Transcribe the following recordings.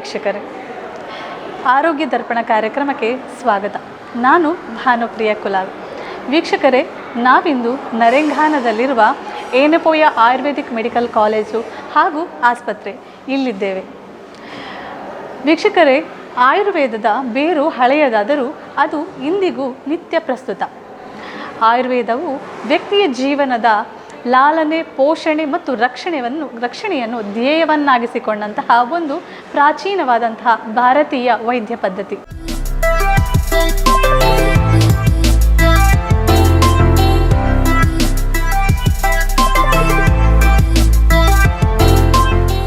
ವೀಕ್ಷಕರೇ. ಆರೋಗ್ಯ ದರ್ಪಣ ಕಾರ್ಯಕ್ರಮಕ್ಕೆ ಸ್ವಾಗತ. ನಾನು ಭಾನುಪ್ರಿಯ ಕುಲಾಲ್. ವೀಕ್ಷಕರೇ, ನಾವಿಂದು ನರೆಂಘಾನದಲ್ಲಿರುವ ಏನಪೋಯ ಆಯುರ್ವೇದಿಕ್ ಮೆಡಿಕಲ್ ಕಾಲೇಜು ಹಾಗೂ ಆಸ್ಪತ್ರೆ ಇಲ್ಲಿದ್ದೇವೆ. ವೀಕ್ಷಕರೇ, ಆಯುರ್ವೇದದ ಬೇರು ಹಳೆಯದಾದರೂ ಅದು ಇಂದಿಗೂ ನಿತ್ಯ ಪ್ರಸ್ತುತ. ಆಯುರ್ವೇದವು ವ್ಯಕ್ತಿಯ ಜೀವನದ ಲಾಲನೆ, ಪೋಷಣೆ ಮತ್ತು ರಕ್ಷಣೆಯನ್ನು ರಕ್ಷಣೆಯನ್ನು ಧ್ಯೇಯವನ್ನಾಗಿಸಿಕೊಂಡಂತಹ ಒಂದು ಪ್ರಾಚೀನವಾದಂತಹ ಭಾರತೀಯ ವೈದ್ಯ ಪದ್ಧತಿ.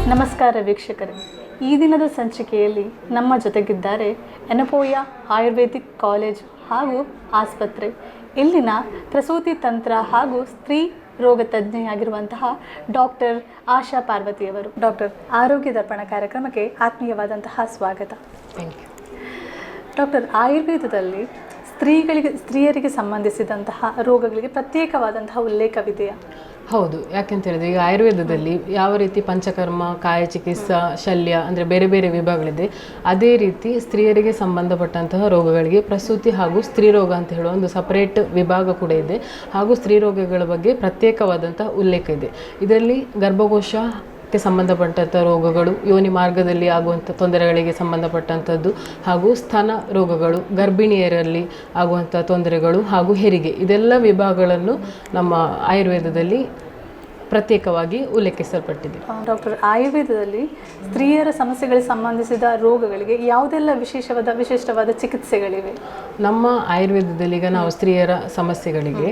ನಮಸ್ಕಾರ ವೀಕ್ಷಕರೇ. ಈ ದಿನದ ಸಂಚಿಕೆಯಲ್ಲಿ ನಮ್ಮ ಜೊತೆಗಿದ್ದಾರೆ ಎನಪೋಯ ಆಯುರ್ವೇದಿಕ್ ಕಾಲೇಜ್ ಹಾಗೂ ಆಸ್ಪತ್ರೆ. ಇಲ್ಲಿನ ಪ್ರಸೂತಿ ತಂತ್ರ ಹಾಗೂ ಸ್ತ್ರೀ ರೋಗ ತಜ್ಞೆಯಾಗಿರುವಂತಹ ಡಾಕ್ಟರ್ ಆಶಾ ಪಾರ್ವತಿಯವರು. ಡಾಕ್ಟರ್ ಆರೋಗ್ಯ ದರ್ಪಣ ಕಾರ್ಯಕ್ರಮಕ್ಕೆ ಆತ್ಮೀಯವಾದಂತಹ ಸ್ವಾಗತ. ಥ್ಯಾಂಕ್ ಯು ಡಾಕ್ಟರ್ ಆಯುರ್ವೇದದಲ್ಲಿ ಸ್ತ್ರೀಗಳಿಗೆ, ಸ್ತ್ರೀಯರಿಗೆ ಸಂಬಂಧಿಸಿದಂತಹ ರೋಗಗಳಿಗೆ ಪ್ರತ್ಯೇಕವಾದಂತಹ ಉಲ್ಲೇಖವಿದೆಯಾ? ಹೌದು, ಯಾಕೆಂತ ಹೇಳಿದ್ರೆ ಈಗ ಆಯುರ್ವೇದದಲ್ಲಿ ಯಾವ ರೀತಿ ಪಂಚಕರ್ಮ, ಕಾಯ ಚಿಕಿತ್ಸಾ, ಶಲ್ಯ ಅಂದರೆ ಬೇರೆ ಬೇರೆ ವಿಭಾಗಗಳಿದೆ, ಅದೇ ರೀತಿ ಸ್ತ್ರೀಯರಿಗೆ ಸಂಬಂಧಪಟ್ಟಂತಹ ರೋಗಗಳಿಗೆ ಪ್ರಸೂತಿ ಹಾಗೂ ಸ್ತ್ರೀ ರೋಗ ಅಂತ ಹೇಳುವ ಒಂದು ಸಪರೇಟ್ ವಿಭಾಗ ಕೂಡ ಇದೆ. ಹಾಗೂ ಸ್ತ್ರೀ ರೋಗಗಳ ಬಗ್ಗೆ ಪ್ರತ್ಯೇಕವಾದಂತಹ ಉಲ್ಲೇಖ ಇದೆ. ಇದರಲ್ಲಿ ಗರ್ಭಕೋಶ ಕ್ಕೆ ಸಂಬಂಧಪಟ್ಟಂಥ ರೋಗಗಳು ಯೋನಿ ಮಾರ್ಗದಲ್ಲಿ ಆಗುವಂಥ ತೊಂದರೆಗಳಿಗೆ ಸಂಬಂಧಪಟ್ಟಂಥದ್ದು ಹಾಗೂ ಸ್ತನ ರೋಗಗಳು ಗರ್ಭಿಣಿಯರಲ್ಲಿ ಆಗುವಂಥ ತೊಂದರೆಗಳು ಹಾಗೂ ಹೆರಿಗೆ ಇದೆಲ್ಲ ವಿಭಾಗಗಳನ್ನು ನಮ್ಮ ಆಯುರ್ವೇದದಲ್ಲಿ ಪ್ರತ್ಯೇಕವಾಗಿ ಉಲ್ಲೇಖಿಸಲ್ಪಟ್ಟಿದೆ. ಡಾಕ್ಟರ್ ಆಯುರ್ವೇದದಲ್ಲಿ ಸ್ತ್ರೀಯರ ಸಮಸ್ಯೆಗಳಿಗೆ ಸಂಬಂಧಿಸಿದ ರೋಗಗಳಿಗೆ ಯಾವುದೆಲ್ಲ ವಿಶೇಷವಾದ ವಿಶಿಷ್ಟವಾದ ಚಿಕಿತ್ಸೆಗಳಿವೆ? ನಮ್ಮ ಆಯುರ್ವೇದದಲ್ಲಿ ಈಗ ನಾವು ಸ್ತ್ರೀಯರ ಸಮಸ್ಯೆಗಳಿಗೆ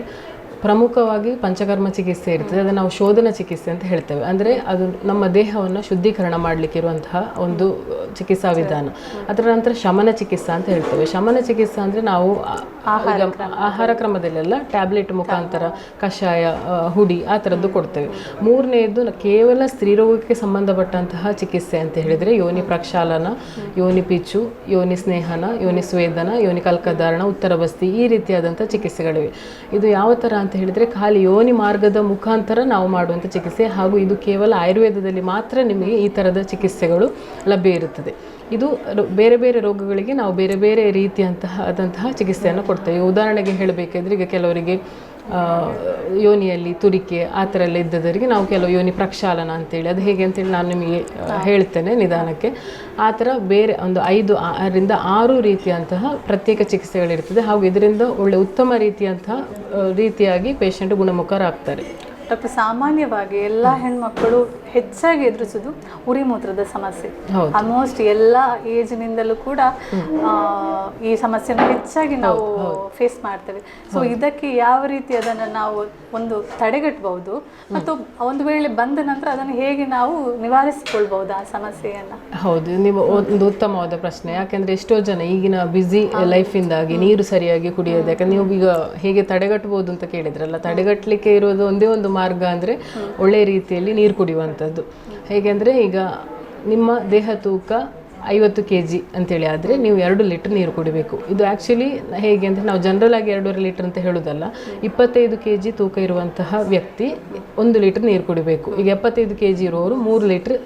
ಪ್ರಮುಖವಾಗಿ ಪಂಚಕರ್ಮ ಚಿಕಿತ್ಸೆ ಇರ್ತದೆ. ಅದನ್ನು ನಾವು ಶೋಧನ ಚಿಕಿತ್ಸೆ ಅಂತ ಹೇಳ್ತೇವೆ. ಅಂದರೆ ಅದು ನಮ್ಮ ದೇಹವನ್ನು ಶುದ್ಧೀಕರಣ ಮಾಡಲಿಕ್ಕೆ ಇರುವಂತಹ ಒಂದು ಚಿಕಿತ್ಸಾ ವಿಧಾನ. ಅದರ ನಂತರ ಶಮನ ಚಿಕಿತ್ಸಾ ಅಂತ ಹೇಳ್ತೇವೆ. ಶಮನ ಚಿಕಿತ್ಸಾ ಅಂದರೆ ನಾವು ಆಹಾರ ಕ್ರಮದಲ್ಲೆಲ್ಲ ಟ್ಯಾಬ್ಲೆಟ್ ಮುಖಾಂತರ ಕಷಾಯ ಹುಡಿ ಆ ಥರದ್ದು ಕೊಡ್ತೇವೆ. ಮೂರನೆಯದ್ದು ಕೇವಲ ಸ್ತ್ರೀರೋಗಕ್ಕೆ ಸಂಬಂಧಪಟ್ಟಂತಹ ಚಿಕಿತ್ಸೆ ಅಂತ ಹೇಳಿದರೆ ಯೋನಿ ಪ್ರಕ್ಷಾಲನ ಯೋನಿ ಪಿಚ್ಚು ಯೋನಿ ಸ್ನೇಹನ ಯೋನಿ ಸ್ವೇದನ ಯೋನಿ ಕಲ್ಕಧಾರಣ ಉತ್ತರ ಬಸ್ತಿ ಈ ರೀತಿಯಾದಂಥ ಚಿಕಿತ್ಸೆಗಳಿವೆ. ಇದು ಯಾವ ಥರ ಅಂತ ಹೇಳಿದರೆ ಖಾಲಿ ಯೋನಿ ಮಾರ್ಗದ ಮುಖಾಂತರ ನಾವು ಮಾಡುವಂಥ ಚಿಕಿತ್ಸೆ ಹಾಗೂ ಇದು ಕೇವಲ ಆಯುರ್ವೇದದಲ್ಲಿ ಮಾತ್ರ ನಿಮಗೆ ಈ ಥರದ ಚಿಕಿತ್ಸೆಗಳು ಲಭ್ಯ ಇರುತ್ತದೆ. ಇದು ಬೇರೆ ಬೇರೆ ರೋಗಗಳಿಗೆ ನಾವು ಬೇರೆ ಬೇರೆ ರೀತಿಯಂತಹ ಆದಂತಹ ಚಿಕಿತ್ಸೆಯನ್ನು ಕೊಡ್ತೇವೆ. ಉದಾಹರಣೆಗೆ ಹೇಳಬೇಕಾದ್ರೆ ಈಗ ಕೆಲವರಿಗೆ ಯೋನಿಯಲ್ಲಿ ತುರಿಕೆ ಆ ಥರ ಎಲ್ಲ ಇದ್ದದರಿಗೆ ನಾವು ಕೆಲವು ಯೋನಿ ಪ್ರಕ್ಷಾಲನ ಅಂತೇಳಿ ಅದು ಹೇಗೆ ಅಂತೇಳಿ ನಾನು ನಿಮಗೆ ಹೇಳ್ತೇನೆ ನಿಧಾನಕ್ಕೆ. ಆ ಥರ ಬೇರೆ ಒಂದು ಐದು ಆರರಿಂದ ಆರು ರೀತಿಯಂತಹ ಪ್ರತ್ಯೇಕ ಚಿಕಿತ್ಸೆಗಳಿರ್ತದೆ ಹಾಗೂ ಇದರಿಂದ ಒಳ್ಳೆ ಉತ್ತಮ ರೀತಿಯಂತಹ ರೀತಿಯಾಗಿ ಪೇಷಂಟ್ ಗುಣಮುಖರಾಗ್ತಾರೆ. ಡಾಕ್ಟರ್ ಸಾಮಾನ್ಯವಾಗಿ ಎಲ್ಲ ಹೆಣ್ಮಕ್ಕಳು ಹೆಚ್ಚಾಗಿ ಎದುರಿಸೋದು ಉರಿ ಮೂತ್ರದ ಸಮಸ್ಯೆ. ಆಲ್ಮೋಸ್ಟ್ ಎಲ್ಲ ಏಜ್ನಿಂದಲೂ ಕೂಡ ಆ, ಈ ಸಮಸ್ಯೆನ ಹೆಚ್ಚಾಗಿ ನಾವು ಫೇಸ್ ಮಾಡ್ತೇವೆ. ಸೊ ಇದಕ್ಕೆ ಯಾವ ರೀತಿ ಅದನ್ನು ನಾವು ಒಂದು ತಡೆಗಟ್ಟಬಹುದು ಮತ್ತು ಒಂದು ವೇಳೆ ಬಂದ ನಂತರ ಅದನ್ನು ಹೇಗೆ ನಾವು ನಿವಾರಿಸಿಕೊಳ್ಬಹುದು ಆ ಸಮಸ್ಯೆಯನ್ನ? ಹೌದು ನೀವು ಒಂದು ಉತ್ತಮವಾದ ಪ್ರಶ್ನೆ. ಯಾಕೆಂದ್ರೆ ಎಷ್ಟೋ ಜನ ಈಗಿನ ಬ್ಯುಸಿ ಲೈಫಿಂದಾಗಿ ನೀರು ಸರಿಯಾಗಿ ಕುಡಿಯೋದು ಯಾಕಂದ್ರೆ ನೀವು ಈಗ ಹೇಗೆ ತಡೆಗಟ್ಟಬಹುದು ಅಂತ ಕೇಳಿದ್ರಲ್ಲ ತಡೆಗಟ್ಟಲಿಕ್ಕೆ ಇರೋದು ಒಂದೇ ಒಂದು ಮಾರ್ಗ ಅಂದರೆ ಒಳ್ಳೆ ರೀತಿಯಲ್ಲಿ ನೀರು ಕುಡಿಯುವಂಥದ್ದು. ಹೇಗೆಂದರೆ ಈಗ ನಿಮ್ಮ ದೇಹ ತೂಕ ಐವತ್ತು ಕೆ ಜಿ ಅಂತೇಳಿ ಆದರೆ ನೀವು ಎರಡು ಲೀಟ್ರ್ ನೀರು ಕುಡಿಬೇಕು. ಇದು ಆ್ಯಕ್ಚುಲಿ ಹೇಗೆ ಅಂದರೆ ನಾವು ಜನರಲ್ ಆಗಿ ಎರಡೂವರೆ ಲೀಟ್ರ್ ಅಂತ ಹೇಳೋದಲ್ಲ, ಇಪ್ಪತ್ತೈದು ಕೆ ಜಿ ತೂಕ ಇರುವಂತಹ ವ್ಯಕ್ತಿ ಒಂದು ಲೀಟ್ರ್ ನೀರು ಕುಡಿಬೇಕು. ಈಗ ಎಪ್ಪತ್ತೈದು ಕೆ ಜಿ ಇರುವವರು ಮೂರು ಲೀಟರ್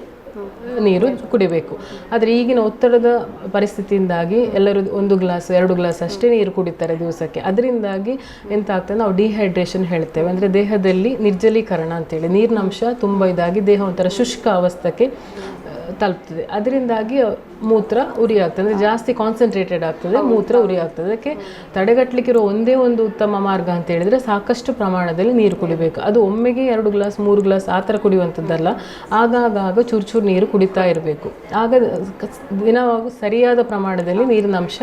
ನೀರು ಕುಡಿಬೇಕು. ಆದರೆ ಈಗಿನ ಒತ್ತಡದ ಪರಿಸ್ಥಿತಿಯಿಂದಾಗಿ ಎಲ್ಲರೂ ಒಂದು ಗ್ಲಾಸ್ ಎರಡು ಗ್ಲಾಸ್ ಅಷ್ಟೇ ನೀರು ಕುಡಿತಾರೆ ದಿವಸಕ್ಕೆ. ಅದರಿಂದಾಗಿ ಎಂತ ಆಗ್ತದೆ ನಾವು ಡಿಹೈಡ್ರೇಷನ್ ಹೇಳ್ತೇವೆ. ಅಂದರೆ ದೇಹದಲ್ಲಿ ನಿರ್ಜಲೀಕರಣ ಅಂತೇಳಿ ನೀರಿನಂಶ ತುಂಬ ಇದಾಗಿ ದೇಹ ಒಂಥರ ಶುಷ್ಕ ಅವಸ್ಥಕ್ಕೆ ಆ, ತಲುಪ್ತದೆ. ಅದರಿಂದಾಗಿ ಮೂತ್ರ ಉರಿ ಆಗ್ತದೆ ಅಂದರೆ ಜಾಸ್ತಿ ಕಾನ್ಸಂಟ್ರೇಟೆಡ್ ಆಗ್ತದೆ ಮೂತ್ರ ಉರಿ ಆಗ್ತದೆ ಅದಕ್ಕೆ ತಡೆಗಟ್ಟಲಿಕ್ಕಿರೋ ಒಂದೇ ಒಂದು ಉತ್ತಮ ಮಾರ್ಗ ಅಂತ ಹೇಳಿದರೆ ಸಾಕಷ್ಟು ಪ್ರಮಾಣದಲ್ಲಿ ನೀರು ಕುಡಿಬೇಕು. ಅದು ಒಮ್ಮೆಗೆ ಎರಡು ಗ್ಲಾಸ್ ಮೂರು ಗ್ಲಾಸ್ ಆ ಥರ ಕುಡಿಯುವಂಥದ್ದಲ್ಲ. ಆಗಾಗ ಆಗ ಚೂರು ಚೂರು ನೀರು ಕುಡಿತಾ ಇರಬೇಕು. ಆಗ ದಿನವಾಗೂ ಸರಿಯಾದ ಪ್ರಮಾಣದಲ್ಲಿ ನೀರಿನ ಅಂಶ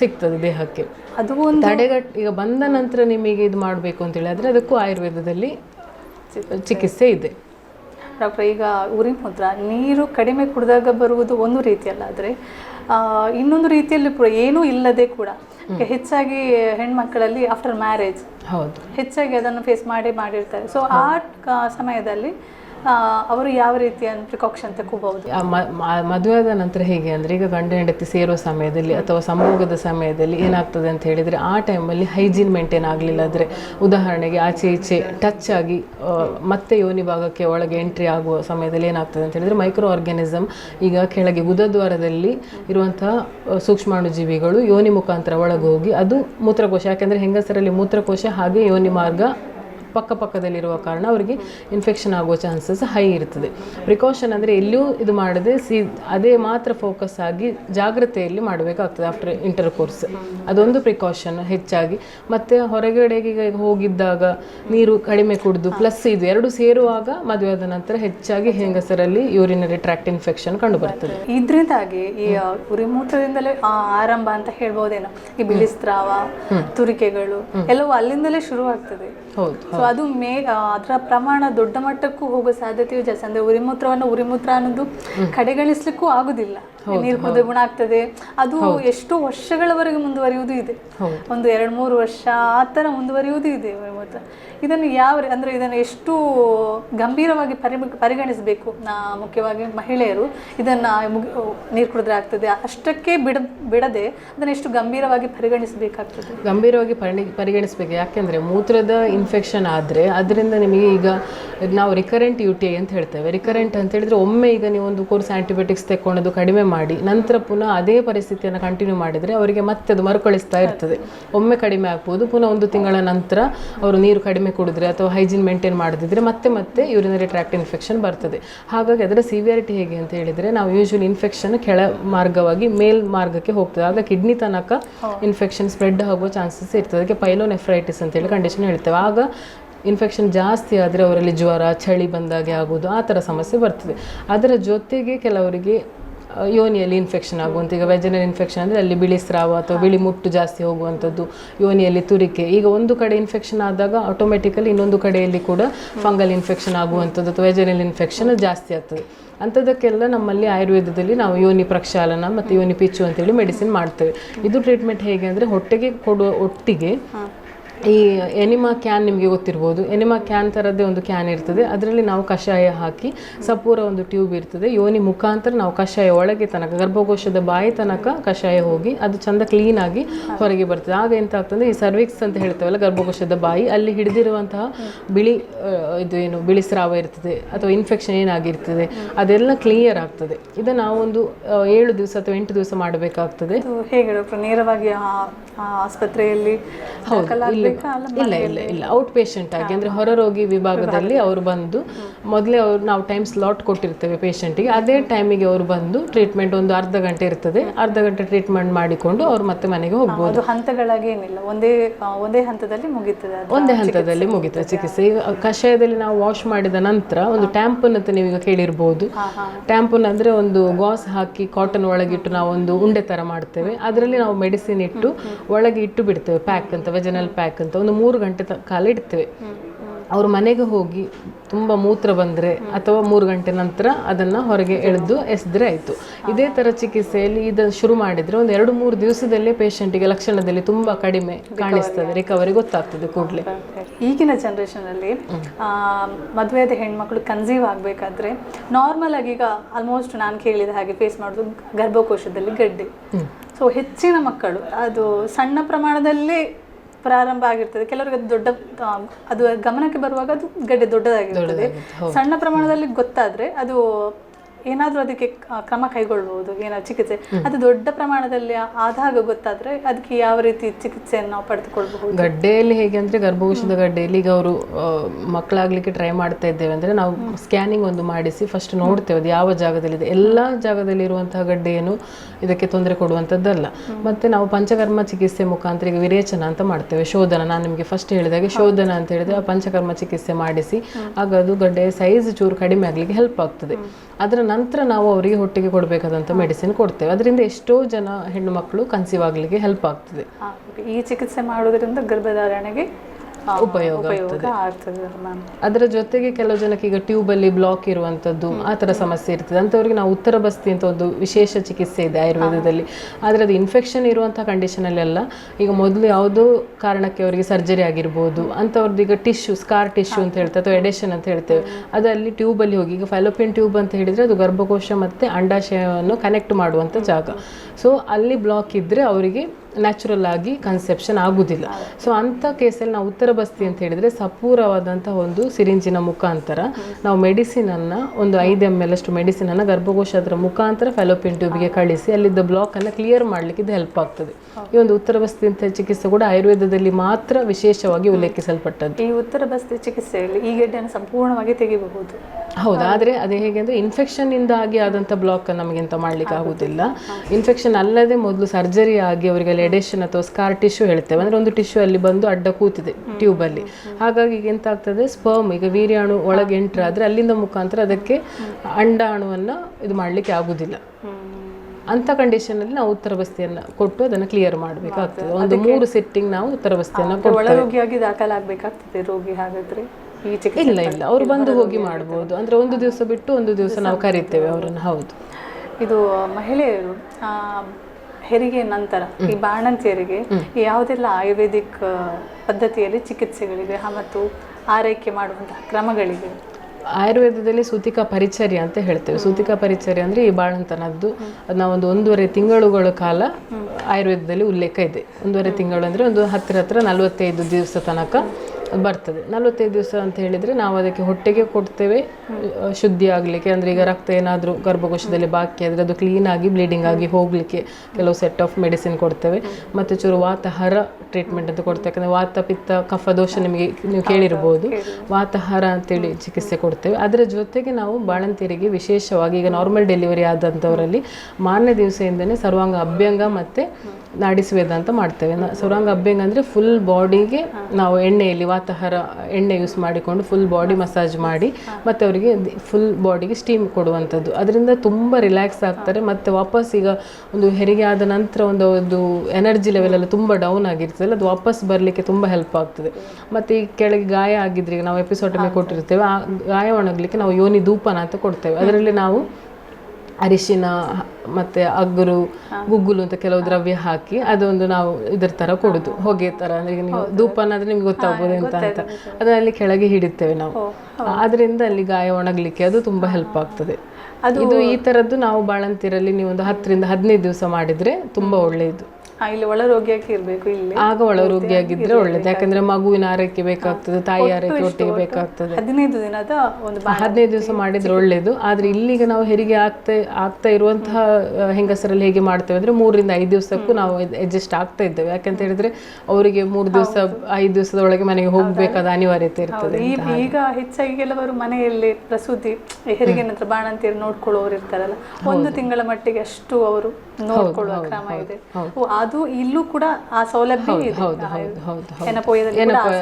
ಸಿಗ್ತದೆ ದೇಹಕ್ಕೆ. ಅದು ಒಂದು ತಡೆಗಟ್ ಈಗ ಬಂದ ನಂತರ ನಿಮಗೆ ಇದು ಮಾಡಬೇಕು ಅಂತ ಹೇಳಿದ್ರೆ ಅದಕ್ಕೂ ಆಯುರ್ವೇದದಲ್ಲಿ ಚಿಕಿತ್ಸೆ ಇದೆ. ಡಾಕ್ಟರ್ ಈಗ ಉರಿ ಮೂತ್ರ ನೀರು ಕಡಿಮೆ ಕುಡಿದಾಗ ಬರುವುದು ಒಂದು ರೀತಿಯಲ್ಲಾದರೆ ಇನ್ನೊಂದು ರೀತಿಯಲ್ಲಿ ಕೂಡ ಏನೂ ಇಲ್ಲದೆ ಕೂಡ ಹೆಚ್ಚಾಗಿ ಹೆಣ್ಮಕ್ಕಳಲ್ಲಿ ಆಫ್ಟರ್ ಮ್ಯಾರೇಜ್ ಹೌದು. ಹೆಚ್ಚಾಗಿ ಅದನ್ನು ಫೇಸ್ ಮಾಡಿ ಮಾಡಿರ್ತಾರೆ. ಸೊ ಆ ಸಮಯದಲ್ಲಿ ಅವರು ಯಾವ ರೀತಿಯ ಪ್ರಿಕಾಕ್ಷನ್ ತಗೋಬಹುದು? ಆ, ಮ- ಮ- ನಂತರ ಹೇಗೆ ಅಂದರೆ, ಈಗ ಗಂಡ ಹೆಂಡತಿ ಸೇರೋ ಸಮಯದಲ್ಲಿ ಅಥವಾ ಸಂಭೋಗದ ಸಮಯದಲ್ಲಿ ಏನಾಗ್ತದೆ ಅಂತ ಹೇಳಿದ್ರೆ, ಆ ಟೈಮಲ್ಲಿ ಹೈಜೀನ್ ಮೇಂಟೈನ್ ಆಗಲಿಲ್ಲ ಅಂದರೆ, ಉದಾಹರಣೆಗೆ ಆಚೆ ಈಚೆ ಟಚ್ ಆಗಿ ಮತ್ತೆ ಯೋನಿ ಭಾಗಕ್ಕೆ ಒಳಗೆ ಎಂಟ್ರಿ ಆಗುವ ಸಮಯದಲ್ಲಿ ಏನಾಗ್ತದೆ ಅಂತ ಹೇಳಿದ್ರೆ ಮೈಕ್ರೋ ಆರ್ಗ್ಯಾನಿಸಮ್ ಈಗ ಕೆಳಗೆ ಗುದದ್ವಾರದಲ್ಲಿ ಇರುವಂತಹ ಸೂಕ್ಷ್ಮಾಣು ಸೂಕ್ಷ್ಮಾಣುಜೀವಿಗಳು ಯೋನಿ ಮುಖಾಂತರ ಒಳಗೆ ಹೋಗಿ ಅದು ಮೂತ್ರಕೋಶ, ಯಾಕೆಂದರೆ ಹೆಂಗಸರಲ್ಲಿ ಮೂತ್ರಕೋಶ ಹಾಗೆ ಯೋನಿ ಮಾರ್ಗ ಪಕ್ಕ ಪಕ್ಕದಲ್ಲಿರುವ ಕಾರಣ ಅವರಿಗೆ ಇನ್ಫೆಕ್ಷನ್ ಆಗುವ ಚಾನ್ಸಸ್ ಹೈ ಇರ್ತದೆ ಪ್ರಿಕಾಷನ್ ಅಂದರೆ ಎಲ್ಲೂ ಇದು ಮಾಡದೆ ಸಿ ಅದೇ ಮಾತ್ರ ಫೋಕಸ್ ಆಗಿ ಜಾಗ್ರತೆಯಲ್ಲಿ ಮಾಡಬೇಕಾಗ್ತದೆ ಆಫ್ಟರ್ ಇಂಟರ್ ಕೋರ್ಸ್ ಅದೊಂದು ಪ್ರಿಕಾಷನ್ ಹೆಚ್ಚಾಗಿ. ಮತ್ತು ಹೊರಗಡೆಗೆ ಈಗ ಹೋಗಿದ್ದಾಗ ನೀರು ಕಡಿಮೆ ಕುಡಿದು ಪ್ಲಸ್ ಇದು ಎರಡು ಸೇರುವಾಗ ಮದುವೆ ಆದ ನಂತರ ಹೆಚ್ಚಾಗಿ ಹೆಂಗಸರಲ್ಲಿ ಯೂರಿನರಿ ಟ್ರ್ಯಾಕ್ಟ್ ಇನ್ಫೆಕ್ಷನ್ ಕಂಡುಬರ್ತದೆ ಇದರಿಂದಾಗಿ ಈ ಉರಿ ಉರಿಮೂತ್ರದಿಂದಲೇ ಆರಂಭ ಅಂತ ಹೇಳ್ಬೋದೇನೋ? ಈ ಬಿಳಿ ಸ್ರಾವ ತುರಿಕೆಗಳು ಎಲ್ಲವೂ ಅಲ್ಲಿಂದಲೇ ಶುರುವಾಗ್ತದೆ. ಹೌದು ಸೊ ಅದು ಮೇ ಅದರ ಪ್ರಮಾಣ ದೊಡ್ಡ ಮಟ್ಟಕ್ಕೂ ಹೋಗೋ ಸಾಧ್ಯತೆಯು ಜಾಸ್ತಿ. ಅಂದ್ರೆ ಉರಿಮೂತ್ರವನ್ನು ಉರಿಮೂತ್ರ ಅನ್ನೋದು ಕಡೆಗಣಿಸ್ಲಿಕ್ಕೂ ಆಗುದಿಲ್ಲ. ನೀರು ಕುಡಿದ್ರೆ ಗುಣ ಆಗ್ತದೆ ಅದು ಎಷ್ಟು ವರ್ಷಗಳವರೆಗೆ ಮುಂದುವರಿಯುವುದು ಇದೆ. ಒಂದು ಎರಡು ಮೂರು ವರ್ಷ ಆ ಥರ ಮುಂದುವರಿಯುವುದು ಇದೆ ಇದನ್ನು ಯಾವ ಅಂದ್ರೆ ಇದನ್ನು ಎಷ್ಟು ಗಂಭೀರವಾಗಿ ಪರಿ ಪರಿಗಣಿಸಬೇಕು ನಾ ಮುಖ್ಯವಾಗಿ ಮಹಿಳೆಯರು? ಇದನ್ನ ನೀರು ಕುಡಿದ್ರೆ ಆಗ್ತದೆ. ಅಷ್ಟಕ್ಕೆ ಬಿಡ ಬಿಡದೆ ಅದನ್ನು ಎಷ್ಟು ಗಂಭೀರವಾಗಿ ಪರಿಗಣಿಸಬೇಕಾಗ್ತದೆ? ಗಂಭೀರವಾಗಿ ಪರಿ ಪರಿಗಣಿಸಬೇಕು. ಯಾಕೆಂದರೆ ಮೂತ್ರದ ಇನ್ಫೆಕ್ಷನ್ ಆದರೆ ಅದರಿಂದ ನಿಮಗೆ ಈಗ ನಾವು ರಿಕರೆಂಟ್ ಯು ಟಿ ಐ ಅಂತ ಹೇಳ್ತೇವೆ. ರಿಕರೆಂಟ್ ಅಂತ ಹೇಳಿದ್ರೆ ಒಮ್ಮೆ ಈಗ ನೀವು ಒಂದು ಕೋರ್ಸ್ ಆ್ಯಂಟಿಬಯೋಟಿಕ್ಸ್ ತಗೊಂಡು ಕಡಿಮೆ ಮಾಡಿ ನಂತರ ಪುನಃ ಅದೇ ಪರಿಸ್ಥಿತಿಯನ್ನು ಕಂಟಿನ್ಯೂ ಮಾಡಿದರೆ ಅವರಿಗೆ ಮತ್ತೆ ಅದು ಮರುಕಳಿಸ್ತಾ ಇರ್ತದೆ. ಒಮ್ಮೆ ಕಡಿಮೆ ಆಗ್ಬೋದು ಪುನಃ ಒಂದು ತಿಂಗಳ ನಂತರ ಅವರು ನೀರು ಕಡಿಮೆ ಕುಡಿದ್ರೆ ಅಥವಾ ಹೈಜೀನ್ ಮೇಂಟೈನ್ ಮಾಡದಿದ್ರೆ ಮತ್ತೆ ಮತ್ತೆ ಯೂರಿನರಿ ಟ್ರ್ಯಾಕ್ಟ್ ಇನ್ಫೆಕ್ಷನ್ ಬರ್ತದೆ. ಹಾಗಾಗಿ ಅದರ ಸಿವಿಯರಿಟಿ ಹೇಗೆ ಅಂತ ಹೇಳಿದರೆ ನಾವು ಯೂಶ್ವಲಿ ಇನ್ಫೆಕ್ಷನ್ ಕೆಳ ಮಾರ್ಗವಾಗಿ ಮೇಲ್ ಮಾರ್ಗಕ್ಕೆ ಹೋಗ್ತದೆ. ಆಗ ಕಿಡ್ನಿ ತನಕ ಇನ್ಫೆಕ್ಷನ್ ಸ್ಪ್ರೆಡ್ ಆಗುವ ಚಾನ್ಸಸ್ ಇರ್ತದೆ. ಅದಕ್ಕೆ ಪೈಲೋನೆಫ್ರೈಟಿಸ್ ಅಂತೇಳಿ ಕಂಡೀಷನ್ ಹೇಳ್ತೇವೆ. ಆಗ ಇನ್ಫೆಕ್ಷನ್ ಜಾಸ್ತಿ ಆದರೆ ಅವರಲ್ಲಿ ಜ್ವರ ಚಳಿ ಬಂದಾಗೆ ಆಗೋದು ಆ ಥರ ಸಮಸ್ಯೆ ಬರ್ತದೆ. ಅದರ ಜೊತೆಗೆ ಕೆಲವರಿಗೆ ಯೋನಿಯಲ್ಲಿ ಇನ್ಫೆಕ್ಷನ್ ಆಗುವಂಥ ಈಗ ವೆಜನಲ್ ಇನ್ಫೆಕ್ಷನ್ ಅಂದರೆ ಅಲ್ಲಿ ಬಿಳಿ ಸ್ರಾವ ಅಥವಾ ಬಿಳಿ ಮುಟ್ಟು ಜಾಸ್ತಿ ಹೋಗುವಂಥದ್ದು ಯೋನಿಯಲ್ಲಿ ತುರಿಕೆ. ಈಗ ಒಂದು ಕಡೆ ಇನ್ಫೆಕ್ಷನ್ ಆದಾಗ ಆಟೋಮೆಟಿಕಲಿ ಇನ್ನೊಂದು ಕಡೆಯಲ್ಲಿ ಕೂಡ ಫಂಗಲ್ ಇನ್ಫೆಕ್ಷನ್ ಆಗುವಂಥದ್ದು ಅಥವಾ ವೆಜನಲ್ ಇನ್ಫೆಕ್ಷನ್ ಜಾಸ್ತಿ ಆಗ್ತದೆ. ಅಂಥದಕ್ಕೆಲ್ಲ ನಮ್ಮಲ್ಲಿ ಆಯುರ್ವೇದದಲ್ಲಿ ನಾವು ಯೋನಿ ಪ್ರಕ್ಷಾಲನ ಮತ್ತು ಯೋನಿ ಪಿಚ್ಚು ಅಂತೇಳಿ ಮೆಡಿಸಿನ್ ಮಾಡ್ತೇವೆ. ಇದು ಟ್ರೀಟ್ಮೆಂಟ್ ಹೇಗೆ ಅಂದರೆ ಹೊಟ್ಟೆಗೆ ಕೊಡುವ ಒಟ್ಟಿಗೆ ಈ ಎನಿಮಾ ಕ್ಯಾನ್ ನಿಮಗೆ ಗೊತ್ತಿರ್ಬೋದು. ಎನಿಮಾ ಕ್ಯಾನ್ ಥರದ್ದೇ ಒಂದು ಕ್ಯಾನ್ ಇರ್ತದೆ. ಅದರಲ್ಲಿ ನಾವು ಕಷಾಯ ಹಾಕಿ ಸಪೂರ ಒಂದು ಟ್ಯೂಬ್ ಇರ್ತದೆ. ಯೋನಿ ಮುಖಾಂತರ ನಾವು ಕಷಾಯ ಒಳಗೆ ತನಕ ಗರ್ಭಕೋಶದ ಬಾಯಿ ತನಕ ಕಷಾಯ ಹೋಗಿ ಅದು ಚಂದ ಕ್ಲೀನಾಗಿ ಹೊರಗೆ ಬರ್ತದೆ. ಆಗ ಎಂತ ಆಗ್ತದೆ ಈ ಸರ್ವಿಕ್ಸ್ ಅಂತ ಹೇಳ್ತೇವಲ್ಲ ಗರ್ಭಕೋಶದ ಬಾಯಿ ಅಲ್ಲಿ ಹಿಡಿದಿರುವಂತಹ ಬಿಳಿ ಇದು ಏನು ಬಿಳಿ ಸ್ರಾವ ಇರ್ತದೆ ಅಥವಾ ಇನ್ಫೆಕ್ಷನ್ ಏನಾಗಿರ್ತದೆ ಅದೆಲ್ಲ ಕ್ಲಿಯರ್ ಆಗ್ತದೆ. ಇದು ನಾವೊಂದು ಏಳು ದಿವಸ ಅಥವಾ ಎಂಟು ದಿವಸ ಮಾಡಬೇಕಾಗ್ತದೆ. ಹೇಗೆ ಡಾಕ್ಟರ್ ನೇರವಾಗಿ ಆಸ್ಪತ್ರೆಯಲ್ಲಿ ದಾಖಲಾಗ್ಬೇಕಾ? ಇಲ್ಲ ಇಲ್ಲ ಇಲ್ಲ. ಔಟ್ ಪೇಷಂಟ್ ಆಗಿ ಅಂದರೆ ಹೊರರೋಗಿ ವಿಭಾಗದಲ್ಲಿ ಅವರು ಬಂದು ಮೊದಲೇ ಅವ್ರು ನಾವು ಟೈಮ್ ಸ್ಲಾಟ್ ಕೊಟ್ಟಿರ್ತೇವೆ ಪೇಷಂಟಿಗೆ ಅದೇ ಟೈಮಿಗೆ ಅವರು ಬಂದು ಟ್ರೀಟ್ಮೆಂಟ್ ಒಂದು ಅರ್ಧ ಗಂಟೆ ಇರ್ತದೆ. ಅರ್ಧ ಗಂಟೆ ಟ್ರೀಟ್ಮೆಂಟ್ ಮಾಡಿಕೊಂಡು ಅವ್ರು ಮತ್ತೆ ಮನೆಗೆ ಹೋಗ್ಬೋದು. ಅದು ಹಂತಗಳಾಗಿ ಏನಿಲ್ಲ. ಒಂದೇ ಒಂದೇ ಹಂತದಲ್ಲಿ ಮುಗೀತದೆ ಒಂದೇ ಹಂತದಲ್ಲಿ ಮುಗಿತದೆ ಚಿಕಿತ್ಸೆ. ಈಗ ಕಷಾಯದಲ್ಲಿ ನಾವು ವಾಶ್ ಮಾಡಿದ ನಂತರ ಒಂದು ಟ್ಯಾಂಪನ್ ಅಂತ ನೀವೀಗ ಕೇಳಿರ್ಬೋದು. ಟ್ಯಾಂಪನ್ ಅಂದ್ರೆ ಒಂದು ಗಾಸ್ ಹಾಕಿ ಕಾಟನ್ ಒಳಗಿಟ್ಟು ನಾವು ಒಂದು ಉಂಡೆ ಥರ ಮಾಡ್ತೇವೆ. ಅದರಲ್ಲಿ ನಾವು ಮೆಡಿಸಿನ್ ಇಟ್ಟು ಒಳಗೆ ಇಟ್ಟು ಬಿಡ್ತೇವೆ. ಪ್ಯಾಕ್ ಅಂತ ವೆಜನಲ್ ಪ್ಯಾಕ್ ಅಂತ ಒಂದು ಮೂರು ಗಂಟೆ ತ- ಕಾಲ ಇಡ್ತೇವೆ. ಅವ್ರ ಮನೆಗೆ ಹೋಗಿ ತುಂಬ ಮೂತ್ರ ಬಂದರೆ ಅಥವಾ ಮೂರು ಗಂಟೆ ನಂತರ ಅದನ್ನು ಹೊರಗೆ ಎಳೆದು ಎಸೆದ್ರೆ ಆಯಿತು. ಇದೇ ಥರ ಚಿಕಿತ್ಸೆಯಲ್ಲಿ ಇದನ್ನು ಶುರು ಮಾಡಿದರೆ ಒಂದು ಎರಡು ಮೂರು ದಿವಸದಲ್ಲೇ ಪೇಷಂಟಿಗೆ ಲಕ್ಷಣದಲ್ಲಿ ತುಂಬ ಕಡಿಮೆ ಕಾಣಿಸ್ತದೆ. ರಿಕವರಿ ಗೊತ್ತಾಗ್ತದೆ ಕೂಡಲೇ. ಈಗಿನ ಜನ್ರೇಷನಲ್ಲಿ ಮದುವೆಯಾದ ಹೆಣ್ಮಕ್ಳು ಕನ್ಸೀವ್ ಆಗಬೇಕಾದ್ರೆ ನಾರ್ಮಲ್ ಆಗಿ ಈಗ ಆಲ್ಮೋಸ್ಟ್ ನಾನು ಕೇಳಿದ ಹಾಗೆ ಫೇಸ್ ಮಾಡೋದು ಗರ್ಭಕೋಶದಲ್ಲಿ ಗಡ್ಡೆ. ಸೊ ಹೆಚ್ಚಿನ ಮಕ್ಕಳು ಅದು ಸಣ್ಣ ಪ್ರಮಾಣದಲ್ಲಿ ಪ್ರಾರಂಭ ಆಗಿರ್ತದೆ. ಕೆಲವರಿಗೆ ಅದು ದೊಡ್ಡ ಅದು ಗಮನಕ್ಕೆ ಬರುವಾಗ ಅದು ಗಡ್ಡೆ ದೊಡ್ಡದಾಗಿರ್ತದೆ. ಸಣ್ಣ ಪ್ರಮಾಣದಲ್ಲಿ ಗೊತ್ತಾದ್ರೆ ಅದು ಏನಾದರೂ ಅದಕ್ಕೆ ಕ್ರಮ ಕೈಗೊಳ್ಳಬಹುದು ಏನಾದ್ರು ಚಿಕಿತ್ಸೆ. ಅದು ದೊಡ್ಡ ಪ್ರಮಾಣದಲ್ಲಿ ಆದಾಗ ಗೊತ್ತಾದ್ರೆ ಅದಕ್ಕೆ ಯಾವ ರೀತಿ ಚಿಕಿತ್ಸೆಯನ್ನು ನಾವು ಪಡೆದುಕೊಳ್ಬಹುದು? ಗಡ್ಡೆಯಲ್ಲಿ ಹೇಗೆ ಅಂದ್ರೆ ಗರ್ಭಕೋಶದ ಗಡ್ಡೆಯಲ್ಲಿ ಈಗ ಅವರು ಮಕ್ಕಳಾಗ್ಲಿಕ್ಕೆ ಟ್ರೈ ಮಾಡ್ತಾ ಇದ್ದೇವೆ ಅಂದ್ರೆ ನಾವು ಸ್ಕ್ಯಾನಿಂಗ್ ಒಂದು ಮಾಡಿಸಿ ಫಸ್ಟ್ ನೋಡ್ತೇವೆ ಅದು ಯಾವ ಜಾಗದಲ್ಲಿದೆ ಎಲ್ಲ ಜಾಗದಲ್ಲಿ ಇರುವಂತಹ ಗಡ್ಡೆ ಏನು ಇದಕ್ಕೆ ತೊಂದರೆ ಕೊಡುವಂಥದ್ದಲ್ಲ ಮತ್ತೆ ನಾವು ಪಂಚಕರ್ಮ ಚಿಕಿತ್ಸೆ ಮುಖಾಂತರ ಈಗ ವಿರೇಚನ ಅಂತ ಮಾಡ್ತೇವೆ ಶೋಧನ. ನಾನು ನಿಮಗೆ ಫಸ್ಟ್ ಹೇಳಿದಾಗೆ ಶೋಧನ ಅಂತ ಹೇಳಿದ್ರೆ ಆ ಪಂಚಕರ್ಮ ಚಿಕಿತ್ಸೆ ಮಾಡಿಸಿ ಆಗ ಅದು ಗಡ್ಡೆಯ ಸೈಜ್ ಚೂರು ಕಡಿಮೆ ಆಗಲಿಕ್ಕೆ ಹೆಲ್ಪ್ ಆಗ್ತದೆ. ಅದರ ನಂತರ ನಾವು ಅವರಿಗೆ ಹೊಟ್ಟೆಗೆ ಕೊಡಬೇಕಾದಂಥ ಮೆಡಿಸಿನ್ ಕೊಡ್ತೇವೆ. ಅದರಿಂದ ಎಷ್ಟೋ ಜನ ಹೆಣ್ಣು ಮಕ್ಕಳು ಕನ್ಸೀವ್ ಆಗಲಿಕ್ಕೆ ಹೆಲ್ಪ್ ಆಗ್ತದೆ. ಈ ಚಿಕಿತ್ಸೆ ಮಾಡೋದ್ರಿಂದ ಗರ್ಭಧಾರಣೆಗೆ ಉಪಯೋಗ ಉಪಯೋಗ ಆಗ್ತದೆ. ಮ್ಯಾಮ್ ಅದರ ಜೊತೆಗೆ ಕೆಲವು ಜನಕ್ಕೆ ಈಗ ಟ್ಯೂಬ್ ಅಲ್ಲಿ ಬ್ಲಾಕ್ ಇರುವಂತದ್ದು ಆ ಥರ ಸಮಸ್ಯೆ ಇರ್ತದೆ. ಅಂತವ್ರಿಗೆ ನಾವು ಉತ್ತರ ಬಸ್ತಿ ಅಂತ ಒಂದು ವಿಶೇಷ ಚಿಕಿತ್ಸೆ ಇದೆ ಆಯುರ್ವೇದದಲ್ಲಿ. ಆದ್ರೆ ಅದು ಇನ್ಫೆಕ್ಷನ್ ಇರುವಂಥ ಕಂಡೀಷನಲ್ಲೆಲ್ಲ ಈಗ ಮೊದಲು ಯಾವುದೋ ಕಾರಣಕ್ಕೆ ಅವರಿಗೆ ಸರ್ಜರಿ ಆಗಿರ್ಬೋದು ಅಂತವ್ರದ್ದು ಈಗ ಟಿಶ್ಯೂ ಸ್ಕಾರ್ ಟಿಶ್ಯೂ ಅಂತ ಹೇಳ್ತೇವೆ ಅಥವಾ ಎಡೇಷನ್ ಅಂತ ಹೇಳ್ತೇವೆ. ಅದು ಅಲ್ಲಿ ಟ್ಯೂಬಲ್ಲಿ ಹೋಗಿ ಈಗ ಫೈಲೋಪಿಯನ್ ಟ್ಯೂಬ್ ಅಂತ ಹೇಳಿದ್ರೆ ಅದು ಗರ್ಭಕೋಶ ಮತ್ತೆ ಅಂಡಾಶಯವನ್ನು ಕನೆಕ್ಟ್ ಮಾಡುವಂತ ಜಾಗ. ಸೊ ಅಲ್ಲಿ ಬ್ಲಾಕ್ ಇದ್ದರೆ ಅವರಿಗೆ ನ್ಯಾಚುರಲ್ ಆಗಿ ಕನ್ಸೆಪ್ಷನ್ ಆಗುವುದಿಲ್ಲ ಸೊ ಅಂಥ ಕೇಸಲ್ಲಿ ನಾವು ಉತ್ತರ ಬಸ್ತಿ ಅಂತ ಹೇಳಿದರೆ ಸಪೂರವಾದಂಥ ಒಂದು ಸಿರಿಂಜಿನ ಮುಖಾಂತರ ನಾವು ಮೆಡಿಸಿನನ್ನು ಒಂದು ಐದು ಎಂ ಎಲ್ ಅಷ್ಟು ಮೆಡಿಸಿನನ್ನು ಗರ್ಭಕೋಶದ ಅದರ ಮುಖಾಂತರ ಫೆಲೋಪಿನ್ ಟ್ಯೂಬ್ಗೆ ಕಳಿಸಿ ಅಲ್ಲಿದ್ದ ಬ್ಲಾಕನ್ನು ಕ್ಲಿಯರ್ ಮಾಡಲಿಕ್ಕೆ ಇದು ಹೆಲ್ಪ್ ಆಗ್ತದೆ. ಈ ಒಂದು ಉತ್ತರ ಬಸ್ತಿ ಅಂತ ಚಿಕಿತ್ಸೆ ಕೂಡ ಆಯುರ್ವೇದದಲ್ಲಿ ಮಾತ್ರ ವಿಶೇಷವಾಗಿ ಉಲ್ಲೇಖಿಸಲ್ಪಟ್ಟದ್ದು. ಈ ಉತ್ತರ ಬಸ್ತಿ ಚಿಕಿತ್ಸೆಯಲ್ಲಿ ಈ ಗೆಡ್ಡೆಯನ್ನು ಸಂಪೂರ್ಣವಾಗಿ ತೆಗಿಬಹುದು ಹೌದು ಆದರೆ ಅದೇ ಹೇಗೆ ಅಂದರೆ ಇನ್ಫೆಕ್ಷನ್ ಇಂದಾಗಿ ಆದಂಥ ಬ್ಲಾಕ್ ನಮಗೆ ಅಂತ ಮಾಡ್ಲಿಕ್ಕೆ ಆಗುದಿಲ್ಲ. ಇನ್ಫೆಕ್ಷನ್ ಅಲ್ಲದೆ ಮೊದಲು ಸರ್ಜರಿ ಆಗಿ ಅವರಿಗೆ ಎಡೇಷನ್ ಅಥವಾ ಸ್ಕಾರ್ ಟಿಶ್ಯೂ ಹೇಳ್ತೇವೆ. ಅಂದ್ರೆ ಒಂದು ಟಿಶ್ಯೂ ಅಲ್ಲಿ ಬಂದು ಅಡ್ಡ ಕೂತಿದೆ ಟ್ಯೂಬ್ ಅಲ್ಲಿ. ಹಾಗಾಗಿ ಈಗ ಎಂತ ಆಗ್ತದೆ ಸ್ಪರ್ಮ್ ಈಗ ವೀರ್ಯಾಣು ಒಳಗೆ ಎಂಟ್ರ್ ಆದ್ರೆ ಅಲ್ಲಿಂದ ಮುಖಾಂತರ ಅದಕ್ಕೆ ಅಂಡಾಣುವನ್ನ ಇದು ಮಾಡಲಿಕ್ಕೆ ಆಗುದಿಲ್ಲ. ಅಂತ ಕಂಡೀಷನ್ ಅಲ್ಲಿ ನಾವು ಉತ್ತರ ಬಸ್ತಿಯನ್ನ ಕೊಟ್ಟು ಅದನ್ನ ಕ್ಲಿಯರ್ ಮಾಡಬೇಕಾಗ್ತದೆ. ಒಂದು ಮೂರು ಸೆಟ್ಟಿಂಗ್ ನಾವು ಉತ್ತರ ಬಸ್ತಿಯನ್ನು ದಾಖಲಾಗಬೇಕಾಗ್ತದೆ ರೋಗಿ ಹಾಗಾದ್ರೆ? ಇಲ್ಲ ಇಲ್ಲ. ಅವ್ರು ಬಂದು ಹೋಗಿ ಮಾಡ್ಬೋದು. ಅಂದ್ರೆ ಒಂದು ದಿವಸ ಬಿಟ್ಟು ಒಂದು ದಿವಸ ನಾವು ಕರಿತೇವೆ ಅವರನ್ನು ಹೌದು. ಇದು ಮಹಿಳೆಯರು ಹೆರಿಗೆ ನಂತರ ಈ ಬಾಣಂತಿಯರಿಗೆ ಯಾವುದೆಲ್ಲ ಆಯುರ್ವೇದಿಕ್ ಪದ್ಧತಿಯಲ್ಲಿ ಚಿಕಿತ್ಸೆಗಳಿವೆ ಮತ್ತು ಆರೈಕೆ ಮಾಡುವಂತಹ ಕ್ರಮಗಳಿವೆ? ಆಯುರ್ವೇದದಲ್ಲಿ ಸೂತಿಕ ಪರಿಚರ್ಯ ಅಂತ ಹೇಳ್ತೇವೆ. ಸೂತಿಕ ಪರಿಚರ್ಯ ಅಂದ್ರೆ ಈ ಬಾಳಂತನದ್ದು ಅದು ನಾವೊಂದು ಒಂದೂವರೆ ತಿಂಗಳುಗಳ ಕಾಲ ಆಯುರ್ವೇದದಲ್ಲಿ ಉಲ್ಲೇಖ ಇದೆ. ಒಂದೂವರೆ ತಿಂಗಳು ಅಂದ್ರೆ ಒಂದು ಹತ್ತಿರ ಹತ್ರ ನಲವತ್ತೈದು ದಿವಸ ತನಕ ಬರ್ತದೆ. ನಲವತ್ತೈದು ದಿವಸ ಅಂತ ಹೇಳಿದರೆ ನಾವು ಅದಕ್ಕೆ ಹೊಟ್ಟೆಗೆ ಕೊಡ್ತೇವೆ ಶುದ್ಧಿ ಆಗಲಿಕ್ಕೆ. ಅಂದರೆ ಈಗ ರಕ್ತ ಏನಾದರೂ ಗರ್ಭಕೋಶದಲ್ಲಿ ಬಾಕಿ ಆದರೆ ಅದು ಕ್ಲೀನ್ ಆಗಿ ಬ್ಲೀಡಿಂಗ್ ಆಗಿ ಹೋಗಲಿಕ್ಕೆ ಕೆಲವು ಸೆಟ್ ಆಫ್ ಮೆಡಿಸಿನ್ ಕೊಡ್ತೇವೆ. ಮತ್ತು ಚೂರು ವಾತಹರ ಟ್ರೀಟ್ಮೆಂಟ್ ಅಂತ ಕೊಡ್ತೇವೆ. ಯಾಕಂದರೆ ವಾತ ಪಿತ್ತ ಕಫ ದೋಷ ನಿಮಗೆ ನೀವು ಕೇಳಿರ್ಬೋದು. ವಾತಹರ ಅಂತೇಳಿ ಚಿಕಿತ್ಸೆ ಕೊಡ್ತೇವೆ. ಅದರ ಜೊತೆಗೆ ನಾವು ಬಾಣಂತಿಯರಿಗೆ ವಿಶೇಷವಾಗಿ ಈಗ ನಾರ್ಮಲ್ ಡೆಲಿವರಿ ಆದಂಥವರಲ್ಲಿ ಮಾರನೇ ದಿವಸದಿಂದನೇ ಸರ್ವಾಂಗ ಅಭ್ಯಂಗ ಮತ್ತು ನಾಡಿಸುವೇದ ಅಂತ ಮಾಡ್ತೇವೆ. ಸರ್ವಾಂಗ ಅಭ್ಯಂಗ ಅಂದರೆ ಫುಲ್ ಬಾಡಿಗೆ ನಾವು ಎಣ್ಣೆಯಲ್ಲಿ ವಾತಹಾರ ಎಣ್ಣೆ ಯೂಸ್ ಮಾಡಿಕೊಂಡು ಫುಲ್ ಬಾಡಿ ಮಸಾಜ್ ಮಾಡಿ ಮತ್ತು ಅವರಿಗೆ ಫುಲ್ ಬಾಡಿಗೆ ಸ್ಟೀಮ್ ಕೊಡುವಂಥದ್ದು. ಅದರಿಂದ ತುಂಬ ರಿಲ್ಯಾಕ್ಸ್ ಆಗ್ತಾರೆ. ಮತ್ತು ವಾಪಸ್ ಈಗ ಒಂದು ಹೆರಿಗೆ ಆದ ನಂತರ ಒಂದು ಒಂದು ಎನರ್ಜಿ ಲೆವೆಲ್ ಎಲ್ಲ ತುಂಬ ಡೌನ್ ಆಗಿರ್ತದಲ್ಲ ಅದು ವಾಪಸ್ ಬರಲಿಕ್ಕೆ ತುಂಬ ಹೆಲ್ಪ್ ಆಗ್ತದೆ. ಮತ್ತು ಈ ಕೆಳಗೆ ಗಾಯ ಆಗಿದ್ರೆ ಈಗ ನಾವು ಎಪಿಸೋಡ್ ಕೊಟ್ಟಿರ್ತೇವೆ ಆ ಗಾಯ ಒಣಗಲಿಕ್ಕೆ ನಾವು ಯೋನಿ ಧೂಪನ ಅಂತ ಕೊಡ್ತೇವೆ. ಅದರಲ್ಲಿ ನಾವು ಅರಿಶಿನ ಮತ್ತೆ ಅಗ್ರು ಗುಗ್ಗುಲು ಅಂತ ಕೆಲವು ದ್ರವ್ಯ ಹಾಕಿ ಅದೊಂದು ನಾವು ಇದ್ರ ತರ ಕೊಡುದು. ಹೊಗೆ ತರ ಅಂದ್ರೆ ನೀವು ಧೂಪನ ಆದ್ರೆ ನಿಮ್ಗೆ ಗೊತ್ತಾಗ್ಬೋದು ಅಂತ. ಅಂತ ಅದರಲ್ಲಿ ಕೆಳಗೆ ಹಿಡಿತೇವೆ ನಾವು. ಅದರಿಂದ ಅಲ್ಲಿ ಗಾಯ ಒಣಗಲಿಕ್ಕೆ ಅದು ತುಂಬಾ ಹೆಲ್ಪ್ ಆಗ್ತದೆ. ಇದು ಈ ತರದ್ದು ನಾವು ಬಾಳಂತಿರಲ್ಲಿ ನೀವು ಒಂದು ಹತ್ತರಿಂದ ಹದಿನೈದು ದಿವಸ ಮಾಡಿದ್ರೆ ತುಂಬಾ ಒಳ್ಳೆಯದು. ಇಲ್ಲಿ ಒಳರೋಗಿಯಾಗಿ ಇರಬೇಕು ಇಲ್ಲಿ. ಆಗ ಒಳರೋಗಿಯಾಗಿದ್ರೆ ಒಳ್ಳೇದು. ಯಾಕಂದ್ರೆ ಮಗುವಿನ ಆರೈಕೆ ಬೇಕಾಗ್ತದೆ ತಾಯಿ ಆರೈಕೆ ಒಟ್ಟಿಗೆ ಬೇಕಾಗ್ತದೆ. ಹದಿನೈದು ದಿನದ ಒಂದು ಹದಿನೈದು ದಿವಸ ಮಾಡಿದ್ರೆ ಒಳ್ಳೇದು. ಆದ್ರೆ ಇಲ್ಲಿಗೆ ನಾವು ಹೆರಿಗೆ ಆಗ್ತಾ ಆಗ್ತಾ ಇರುವಂತಹ ಹೆಂಗಸರಲ್ಲಿ ಹೇಗೆ ಮಾಡ್ತೇವೆ ಅಂದ್ರೆ ಮೂರರಿಂದ ಐದು ದಿವಸಕ್ಕೂ ನಾವು ಅಡ್ಜಸ್ಟ್ ಆಗ್ತಾ ಇದ್ದೇವೆ. ಯಾಕಂತ ಹೇಳಿದ್ರೆ ಅವರಿಗೆ ಮೂರು ದಿವಸ ಐದು ದಿವಸದ ಒಳಗೆ ಮನೆಗೆ ಹೋಗ್ಬೇಕಾದ ಅನಿವಾರ್ಯತೆ ಇರ್ತದೆ ಈಗ ಹೆಚ್ಚಾಗಿ ಕೆಲವರು ಮನೆಯಲ್ಲಿ ಪ್ರಸೂತಿ ಹೆರಿಗೆ ನಂತರ ಬಾಣಂತಿಯರು ನೋಡ್ಕೊಳ್ಳೋರು ಇರ್ತಾರಲ್ಲ ಒಂದು ತಿಂಗಳ ಮಟ್ಟಿಗೆ ಅಷ್ಟು ಅವರು ನೋಡ್ಕೊಳ್ಳುವ ಕ್ರಮ ಇದೆ. ಅದು ಇಲ್ಲೂ ಕೂಡ ಆ ಸೌಲಭ್ಯ ಹೌದು ಹೌದು ಹೌದು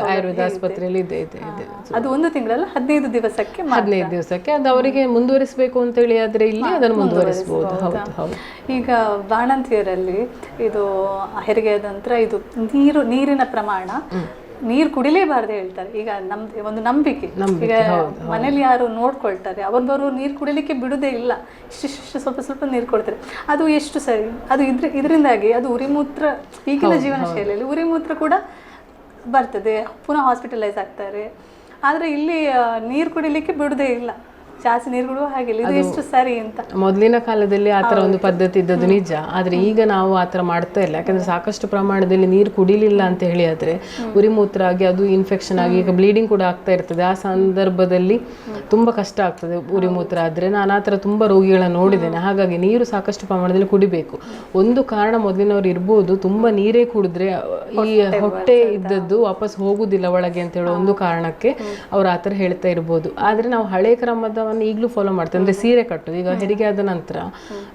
ಆಯುರ್ವೇದ ಆಸ್ಪತ್ರೆಯಲ್ಲಿ ಇದೆ ಇದೆ ಇದೆ. ಅದು ಒಂದು ತಿಂಗಳಲ್ಲ ಹದಿನೈದು ದಿವಸಕ್ಕೆ. ಹದಿನೈದು ದಿವಸಕ್ಕೆ ಅದು ಅವರಿಗೆ ಮುಂದುವರಿಸಬೇಕು ಅಂತ ಹೇಳಿ ಆದ್ರೆ ಇಲ್ಲಿ ಅದನ್ನು ಮುಂದುವರಿಸಬಹುದು ಹೌದು ಹೌದು? ಈಗ ಬಾಣಂತಿಯರಲ್ಲಿ ಇದು ಹೆರಿಗೆಯ ನಂತರ ಇದು ನೀರು ನೀರಿನ ಪ್ರಮಾಣ ನೀರು ಕುಡಿಲೇಬಾರ್ದು ಹೇಳ್ತಾರೆ. ಈಗ ನಮ್ದು ಒಂದು ನಂಬಿಕೆ. ಈಗ ಮನೇಲಿ ಯಾರು ನೋಡ್ಕೊಳ್ತಾರೆ ಅವ್ರು ಬರು ನೀರು ಕುಡಿಲಿಕ್ಕೆ ಬಿಡುದೇ ಇಲ್ಲ. ಇಷ್ಟಿಷ್ಟು ಸ್ವಲ್ಪ ಸ್ವಲ್ಪ ನೀರು ಕೊಡ್ತಾರೆ. ಅದು ಎಷ್ಟು ಸರಿ ಅದು ಇದ್ರ ಇದರಿಂದಾಗಿ ಅದು ಉರಿಮೂತ್ರ ಈಗಿನ ಜೀವನ ಶೈಲಿಯಲ್ಲಿ ಉರಿಮೂತ್ರ ಕೂಡ ಬರ್ತದೆ ಪುನಃ ಹಾಸ್ಪಿಟಲೈಸ್ ಆಗ್ತಾರೆ. ಆದರೆ ಇಲ್ಲಿ ನೀರು ಕುಡಿಲಿಕ್ಕೆ ಬಿಡುದೇ ಇಲ್ಲ. ಜಾಸ್ತಿ ನೀರು ಹಾಗೆ ಹಾಗಿಲ್ಲ. ಇದು ಎಷ್ಟು ಸರಿ ಅಂತ. ಮೊದಲಿನ ಕಾಲದಲ್ಲಿ ಆ ಥರ ಒಂದು ಪದ್ಧತಿ ಇದ್ದದ್ದು ನಿಜ. ಆದ್ರೆ ಈಗ ನಾವು ಆ ಥರ ಮಾಡ್ತಾ ಇಲ್ಲ. ಯಾಕಂದ್ರೆ ಸಾಕಷ್ಟು ಪ್ರಮಾಣದಲ್ಲಿ ನೀರು ಕುಡಿಲಿಲ್ಲ ಅಂತ ಹೇಳಿ ಆದ್ರೆ ಉರಿಮೂತ್ರ ಆಗಿ ಅದು ಇನ್ಫೆಕ್ಷನ್ ಆಗಿ ಈಗ ಬ್ಲೀಡಿಂಗ್ ಕೂಡ ಆಗ್ತಾ ಇರ್ತದೆ. ಆ ಸಂದರ್ಭದಲ್ಲಿ ತುಂಬಾ ಕಷ್ಟ ಆಗ್ತದೆ ಉರಿಮೂತ್ರ ಆದ್ರೆ. ನಾನು ಆ ಥರ ತುಂಬಾ ರೋಗಿಗಳನ್ನ ನೋಡಿದ್ದೇನೆ. ಹಾಗಾಗಿ ನೀರು ಸಾಕಷ್ಟು ಪ್ರಮಾಣದಲ್ಲಿ ಕುಡಿಬೇಕು. ಒಂದು ಕಾರಣ ಮೊದಲಿನವ್ರು ಇರ್ಬೋದು ತುಂಬಾ ನೀರೇ ಕುಡಿದ್ರೆ ಈ ಹೊಟ್ಟೆ ಇದ್ದದ್ದು ವಾಪಸ್ ಹೋಗುವುದಿಲ್ಲ ಒಳಗೆ ಅಂತ ಹೇಳೋ ಒಂದು ಕಾರಣಕ್ಕೆ ಅವ್ರು ಆ ಥರ ಹೇಳ್ತಾ ಇರ್ಬೋದು. ಆದ್ರೆ ನಾವು ಹಳೆ ಕ್ರಮದವನ್ನು ಈಗಲೂ ಫಾಲೋ ಮಾಡ್ತಾರೆ. ಅಂದರೆ ಸೀರೆ ಕಟ್ಟು ಈಗ ಹೆರಿಗೆ ಆದ ನಂತರ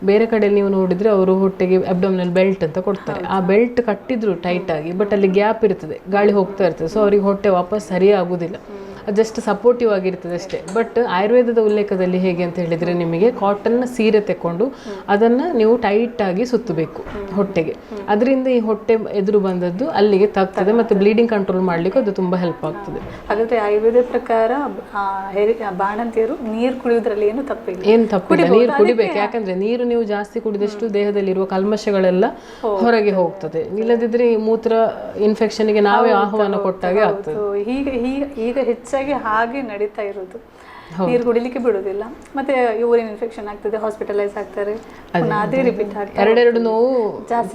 ಬೇರೆ ಕಡೆ ನೀವು ನೋಡಿದರೆ ಅವರು ಹೊಟ್ಟೆಗೆ ಅಬ್ಡಮಿನಲ್ ಬೆಲ್ಟ್ ಅಂತ ಕೊಡ್ತಾರೆ. ಆ ಬೆಲ್ಟ್ ಕಟ್ಟಿದ್ರು ಟೈಟ್ ಆಗಿ ಬಟ್ ಅಲ್ಲಿ ಗ್ಯಾಪ್ ಇರ್ತದೆ. ಗಾಳಿ ಹೋಗ್ತಾ ಇರ್ತದೆ. ಸೊ ಅವ್ರಿಗೆ ಹೊಟ್ಟೆ ವಾಪಸ್ ಸರಿ ಆಗುದಿಲ್ಲ ಜಸ್ಟ್ ಸಪೋರ್ಟಿವ್ ಆಗಿರ್ತದೆ ಅಷ್ಟೇ. ಬಟ್ ಆಯುರ್ವೇದದ ಉಲ್ಲೇಖದಲ್ಲಿ ಹೇಗೆ ಅಂತ ಹೇಳಿದರೆ ನಿಮಗೆ ಕಾಟನ್ ಸೀರೆ ತಗೊಂಡು ಅದನ್ನು ನೀವು ಟೈಟ್ ಆಗಿ ಸುತ್ತಬೇಕು ಹೊಟ್ಟೆಗೆ. ಅದರಿಂದ ಈ ಹೊಟ್ಟೆ ಎದುರು ಬಂದದ್ದು ಅಲ್ಲಿಗೆ ತಾಗ್ತದೆ ಮತ್ತು ಬ್ಲೀಡಿಂಗ್ ಕಂಟ್ರೋಲ್ ಮಾಡಲಿಕ್ಕೆ ಅದು ತುಂಬ ಹೆಲ್ಪ್ ಆಗ್ತದೆ. ಹಾಗಾದರೆ ಆಯುರ್ವೇದ ಪ್ರಕಾರ ಬಾಣಂತಿಯರು ನೀರು ಕುಡಿಯೋದ್ರಲ್ಲಿ ಏನು ತಪ್ಪಿಲ್ಲ. ಏನು ತಪ್ಪಿಲ್ಲ. ನೀರು ಕುಡಿಬೇಕು. ಯಾಕಂದ್ರೆ ನೀರು ನೀವು ಜಾಸ್ತಿ ಕುಡಿದಷ್ಟು ದೇಹದಲ್ಲಿರುವ ಕಲ್ಮಶಗಳೆಲ್ಲ ಹೊರಗೆ ಹೋಗ್ತದೆ. ಇಲ್ಲದಿದ್ರೆ ಈ ಮೂತ್ರ ಇನ್ಫೆಕ್ಷನ್ಗೆ ನಾವೇ ಆಹ್ವಾನ ಕೊಟ್ಟಾಗೆ ಆಗ್ತದೆ. ಈಗ ಈಗ ಈಗ ಈಗ ಹೆಚ್ಚಾಗಿ ಹಾಗೆ ನಡೀತಾ ಇರೋದು. ನೀರು ಕುಡಿಲಿಕ್ಕೆ ಬಿಡುದಿಲ್ಲ ಮತ್ತೆ ಯೂರಿನ್ ಇನ್ಫೆಕ್ಷನ್ ಆಗ್ತದೆ ಹಾಸ್ಪಿಟಲೈಸ್ ಆಗ್ತಾರೆ. ಅದೇ ರಿಪೀಟ್ ಆಗ್ತದೆ ಎರಡೆರಡು ನೋವು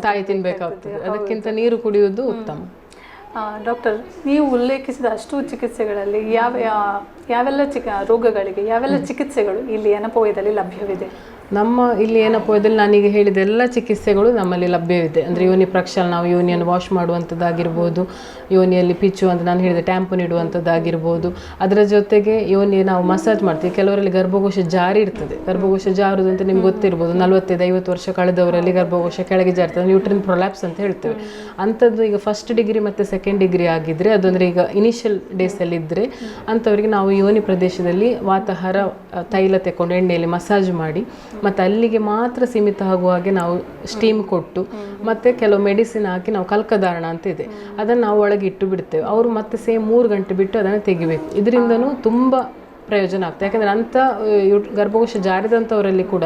ತಾಯಿ ತಿನ್ಬೇಕಾಗ್ತದೆ. ಅದಕ್ಕಿಂತ ನೀರು ಕುಡಿಯುವುದು ಉತ್ತಮ. ಡಾಕ್ಟರ್ ನೀವು ಉಲ್ಲೇಖಿಸಿದ ಅಷ್ಟು ಚಿಕಿತ್ಸೆಗಳಲ್ಲಿ ಯಾವ ಯಾವೆಲ್ಲ ಚಿಕ ರೋಗಗಳಿಗೆ ಯಾವೆಲ್ಲ ಚಿಕಿತ್ಸೆಗಳು ಇಲ್ಲಿ ಅನಪೋಯದಲ್ಲಿ ಲಭ್ಯವಿದೆ? ನಮ್ಮ ಇಲ್ಲಿ ಏನಪ್ಪ ಇದ್ರಲ್ಲಿ ನಾನೀಗ ಹೇಳಿದ ಎಲ್ಲ ಚಿಕಿತ್ಸೆಗಳು ನಮ್ಮಲ್ಲಿ ಲಭ್ಯವಿದೆ. ಅಂದರೆ ಯೋನಿ ಪ್ರಕ್ಷಲ್ ನಾವು ಯೋನಿಯನ್ನು ವಾಶ್ ಮಾಡುವಂಥದ್ದಾಗಿರ್ಬೋದು, ಯೋನಿಯಲ್ಲಿ ಪಿಚ್ಚು ಅಂತ ನಾನು ಹೇಳಿದೆ ಟ್ಯಾಂಪನ್ ಇಡುವಂಥದ್ದಾಗಿರ್ಬೋದು ಅದರ ಜೊತೆಗೆ ಯೋನಿ ನಾವು ಮಸಾಜ್ ಮಾಡ್ತೀವಿ. ಕೆಲವರಲ್ಲಿ ಗರ್ಭಕೋಶ ಜಾರಿ ಇರ್ತದೆ. ಗರ್ಭಕೋಶ ಜಾರುದು ಅಂತ ನಿಮ್ಗೆ ಗೊತ್ತಿರ್ಬೋದು. ನಲವತ್ತೈದು ಐವತ್ತು ವರ್ಷ ಕಳೆದವರಲ್ಲಿ ಗರ್ಭಕೋಶ ಕೆಳಗೆ ಜಾರ್ತದೆ. ನ್ಯೂಟ್ರಿನ್ ಪ್ರೊಲ್ಯಾಪ್ಸ್ ಅಂತ ಹೇಳ್ತೇವೆ. ಅಂಥದ್ದು ಈಗ ಫಸ್ಟ್ ಡಿಗ್ರಿ ಮತ್ತು ಸೆಕೆಂಡ್ ಡಿಗ್ರಿ ಆಗಿದ್ದರೆ ಅದಂದರೆ ಈಗ ಇನಿಷಿಯಲ್ ಡೇಸಲ್ಲಿ ಇದ್ದರೆ ಅಂಥವರಿಗೆ ನಾವು ಯೋನಿ ಪ್ರದೇಶದಲ್ಲಿ ವಾತಾಹಾರ ತೈಲ ತೆಕ್ಕೊಂಡು, ಎಣ್ಣೆಯಲ್ಲಿ ಮಸಾಜ್ ಮಾಡಿ ಮತ್ತು ಅಲ್ಲಿಗೆ ಮಾತ್ರ ಸೀಮಿತ ಆಗುವ ಹಾಗೆ ನಾವು ಸ್ಟೀಮ್ ಕೊಟ್ಟು ಮತ್ತು ಕೆಲವು ಮೆಡಿಸಿನ್ ಹಾಕಿ ನಾವು ಕಲ್ಕಧಾರಣ ಅಂತ ಇದೆ. ಅದನ್ನು ನಾವು ಒಳಗೆ ಇಟ್ಟು ಬಿಡ್ತೇವೆ. ಅವರು ಮತ್ತೆ ಸೇಮ್ ಮೂರು ಗಂಟೆ ಬಿಟ್ಟು ಅದನ್ನು ತೆಗಿಬೇಕು. ಇದರಿಂದನೂ ತುಂಬ ಪ್ರಯೋಜನ ಆಗ್ತದೆ. ಯಾಕಂದರೆ ಅಂಥ ಗರ್ಭಕೋಶ ಜಾರಿದಂಥವರಲ್ಲಿ ಕೂಡ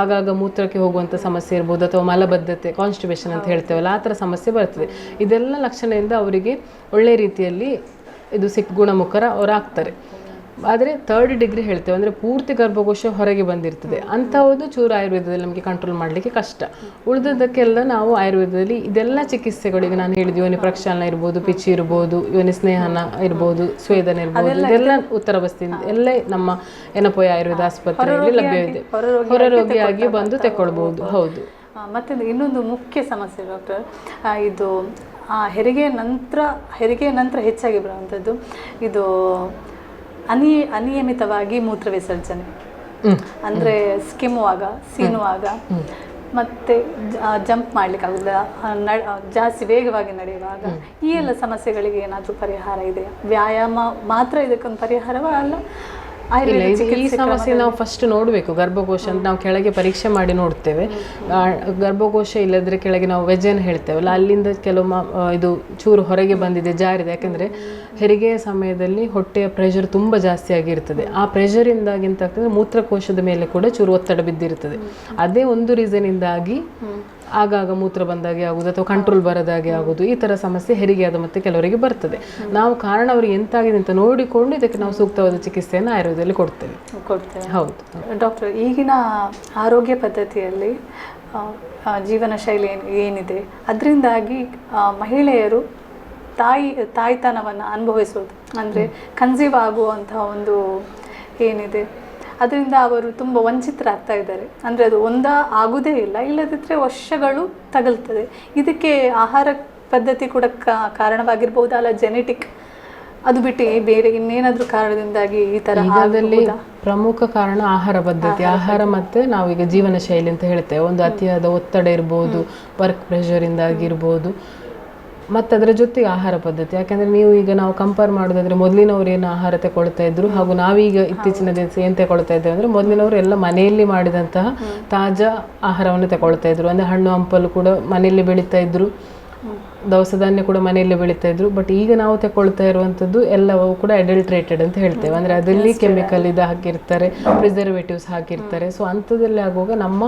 ಆಗಾಗ ಮೂತ್ರಕ್ಕೆ ಹೋಗುವಂಥ ಸಮಸ್ಯೆ ಇರ್ಬೋದು ಅಥವಾ ಮಲಬದ್ಧತೆ ಕಾನ್ಸ್ಟಿಬೇಷನ್ ಅಂತ ಹೇಳ್ತೇವಲ್ಲ ಆ ಥರ ಸಮಸ್ಯೆ ಬರ್ತದೆ. ಇದೆಲ್ಲ ಲಕ್ಷಣದಿಂದ ಅವರಿಗೆ ಒಳ್ಳೆಯ ರೀತಿಯಲ್ಲಿ ಇದು ಸಿಕ್ ಗುಣಮುಖರ ಅವರು ಆಗ್ತಾರೆ ಆದರೆ ಥರ್ಡ್ ಡಿಗ್ರಿ ಹೇಳ್ತೇವೆ ಅಂದರೆ ಪೂರ್ತಿ ಗರ್ಭಕೋಶ ಹೊರಗೆ ಬಂದಿರ್ತದೆ. ಅಂಥವ್ದು ಚೂರು ಆಯುರ್ವೇದದಲ್ಲಿ ನಮಗೆ ಕಂಟ್ರೋಲ್ ಮಾಡಲಿಕ್ಕೆ ಕಷ್ಟ. ಉಳಿದದಕ್ಕೆಲ್ಲ ನಾವು ಆಯುರ್ವೇದದಲ್ಲಿ ಇದೆಲ್ಲ ಚಿಕಿತ್ಸೆಗಳಿಗೆ ನಾನು ಹೇಳಿದ ಯೋನಿ ಪ್ರಕ್ಷಾಲನ ಇರ್ಬೋದು ಪಿಚಿ ಇರ್ಬೋದು ಯೋನಿ ಸ್ನೇಹನ ಇರ್ಬೋದು ಸ್ವೇದನ ಇರ್ಬೋದು ಇದೆಲ್ಲ ಉತ್ತರ ಬಸ್ತಿಯಿಂದ ಎಲ್ಲ ನಮ್ಮ ಎನಪೋಯ ಆಯುರ್ವೇದ ಆಸ್ಪತ್ರೆಯಲ್ಲಿ ಲಭ್ಯವಿದೆ. ಹೊರರೋಗಿಯಾಗಿ ಬಂದು ತಗೊಳ್ಬಹುದು ಹೌದು. ಮತ್ತೆ ಇನ್ನೊಂದು ಮುಖ್ಯ ಸಮಸ್ಯೆ ಡಾಕ್ಟರ್. ಇದು ಹೆರಿಗೆ ನಂತರ ಹೆರಿಗೆ ನಂತರ ಹೆಚ್ಚಾಗಿ ಬರುವಂಥದ್ದು. ಇದು ಅನಿ ಅನಿಯಮಿತವಾಗಿ ಮೂತ್ರ ವಿಸರ್ಜನೆ ಅಂದರೆ ಸ್ಕಿಮ್ಮುವಾಗ ಸೀನುವಾಗ. ಮತ್ತೆ ಜಂಪ್ ಮಾಡ್ಲಿಕ್ಕೆ ಆಗುದಿಲ್ಲ ನಡ್- ಜಾಸ್ತಿ ವೇಗವಾಗಿ ನಡೆಯುವಾಗ ಈ ಎಲ್ಲ ಸಮಸ್ಯೆಗಳಿಗೆ ಏನಾದರೂ ಪರಿಹಾರ ಇದೆಯಾ? ವ್ಯಾಯಾಮ ಮಾತ್ರ ಇದಕ್ಕೊಂದು ಪರಿಹಾರವ ಅಲ್ಲ? ಇಲ್ಲ ಈ ಸಮಸ್ಯೆ ನಾವು ಫಸ್ಟ್ ನೋಡಬೇಕು. ಗರ್ಭಕೋಶ ಅಂತ ನಾವು ಕೆಳಗೆ ಪರೀಕ್ಷೆ ಮಾಡಿ ನೋಡ್ತೇವೆ. ಗರ್ಭಕೋಶ ಇಲ್ಲದ್ರೆ ಕೆಳಗೆ ನಾವು ವೆಜನ್ ಹೇಳ್ತೇವಲ್ಲ ಅಲ್ಲಿಂದ ಕೆಲವು ಮ- ಇದು ಚೂರು ಹೊರಗೆ ಬಂದಿದೆ ಜಾರಿದೆ. ಯಾಕಂದ್ರೆ ಹೆರಿಗೆಯ ಸಮಯದಲ್ಲಿ ಹೊಟ್ಟೆಯ ಪ್ರೆಷರ್ ತುಂಬಾ ಜಾಸ್ತಿ ಆಗಿರ್ತದೆ. ಆ ಪ್ರೆಷರ್ ಇಂದಾಗಿ ಆಗ್ತದೆ ಮೂತ್ರಕೋಶದ ಮೇಲೆ ಕೂಡ ಚೂರು ಒತ್ತಡ ಬಿದ್ದಿರ್ತದೆ. ಅದೇ ಒಂದು ರೀಸನಿಂದಾಗಿ ಆಗಾಗ ಮೂತ್ರ ಬಂದಾಗೆ ಆಗುವುದು ಅಥವಾ ಕಂಟ್ರೋಲ್ ಬರದಾಗೆ ಆಗುವುದು ಈ ಥರ ಸಮಸ್ಯೆ ಹೆರಿಗೆಯಾದ ಮತ್ತೆ ಕೆಲವರಿಗೆ ಬರ್ತದೆ. ನಾವು ಕಾರಣ ಅವರಿಗೆ ಎಂತಾಗಿದೆ ಅಂತ ನೋಡಿಕೊಂಡು ಇದಕ್ಕೆ ನಾವು ಸೂಕ್ತವಾದ ಚಿಕಿತ್ಸೆಯನ್ನು ಆಯುರ್ವೇದದಲ್ಲಿ ಕೊಡ್ತೇವೆ. ಕೊಡ್ತೇವೆ. ಹೌದು. ಡಾಕ್ಟರ್ ಈಗಿನ ಆರೋಗ್ಯ ಪದ್ಧತಿಯಲ್ಲಿ ಜೀವನ ಶೈಲಿ ಏನ್- ಏನಿದೆ? ಅದರಿಂದಾಗಿ ಮಹಿಳೆಯರು ತಾಯಿ ತಾಯ್ತನವನ್ನು ಅನುಭವಿಸೋದು. ಅಂದರೆ ಕನ್ಸೀವ್ ಆಗುವಂತಹ ಒಂದು ಏನಿದೆ? ಅದರಿಂದ ಅವರು ತುಂಬ ವಂಚಿತರಾಗ್ತಾ ಇದ್ದಾರೆ. ಅಂದರೆ ಅದು ಒಂದ ಆಗುವುದೇ ಇಲ್ಲ ಇಲ್ಲದಿದ್ದರೆ ವರ್ಷಗಳು ತಗಲ್ತದೆ. ಇದಕ್ಕೆ ಆಹಾರ ಪದ್ಧತಿ ಕೂಡ ಕಾ- ಕಾರಣವಾಗಿರ್ಬೋದು ಅಲ್ಲ ಜೆನೆಟಿಕ್ ಅದು ಬಿಟ್ಟು ಬೇರೆ ಇನ್ನೇನಾದರೂ ಕಾರಣದಿಂದಾಗಿ ಈ ಥರ ಪ್ರಮುಖ ಕಾರಣ ಆಹಾರ ಪದ್ಧತಿ. ಆಹಾರ ಮತ್ತೆ ನಾವೀಗ ಜೀವನ ಶೈಲಿ ಅಂತ ಹೇಳ್ತೇವೆ. ಒಂದು ಅತಿಯಾದ ಒತ್ತಡ ಇರ್ಬೋದು ವರ್ಕ್ ಪ್ರೆಷರ್ ಇಂದಾಗಿರ್ಬೋದು ಮತ್ತು ಅದರ ಜೊತೆಗೆ ಆಹಾರ ಪದ್ಧತಿ. ಯಾಕೆಂದರೆ ನೀವು ಈಗ ನಾವು ಕಂಪೇರ್ ಮಾಡೋದಾದರೆ ಮೊದಲಿನವರು ಏನು ಆಹಾರ ತಗೊಳ್ತಾ ಇದ್ದರು ಹಾಗೂ ನಾವೀಗ ಇತ್ತೀಚಿನ ದಿವಸ ಏನು ತಗೊಳ್ತಾ ಇದ್ದೇವೆ ಅಂದ್ರೆ ಮೊದಲಿನವರು ಎಲ್ಲ ಮನೆಯಲ್ಲಿ ಮಾಡಿದಂತಹ ತಾಜಾ ಆಹಾರವನ್ನು ತಗೊಳ್ತಾ ಇದ್ದರು ಅಂದ್ರೆ ಹಣ್ಣು ಹಂಪಲು ಕೂಡ ಮನೆಯಲ್ಲಿ ಬೆಳೀತಾ ಇದ್ರು. ದವಸ ಧಾನ್ಯ ಕೂಡ ಮನೆಯಲ್ಲೇ ಬೆಳೀತಾ ಇದ್ರು. ಬಟ್ ಈಗ ನಾವು ತಗೊಳ್ತಾ ಇರುವಂಥದ್ದು ಎಲ್ಲವೂ ಕೂಡ ಅಡಲ್ಟ್ರೇಟೆಡ್ ಅಂತ ಹೇಳ್ತೇವೆ. ಅಂದ್ರೆ ಅದರಲ್ಲಿ ಕೆಮಿಕಲ್ ಇದು ಹಾಕಿರ್ತಾರೆ ಪ್ರಿಸರ್ವೇಟಿವ್ಸ್ ಹಾಕಿರ್ತಾರೆ. ಸೊ ಅಂಥದ್ದಲ್ಲಿ ಆಗುವಾಗ ನಮ್ಮ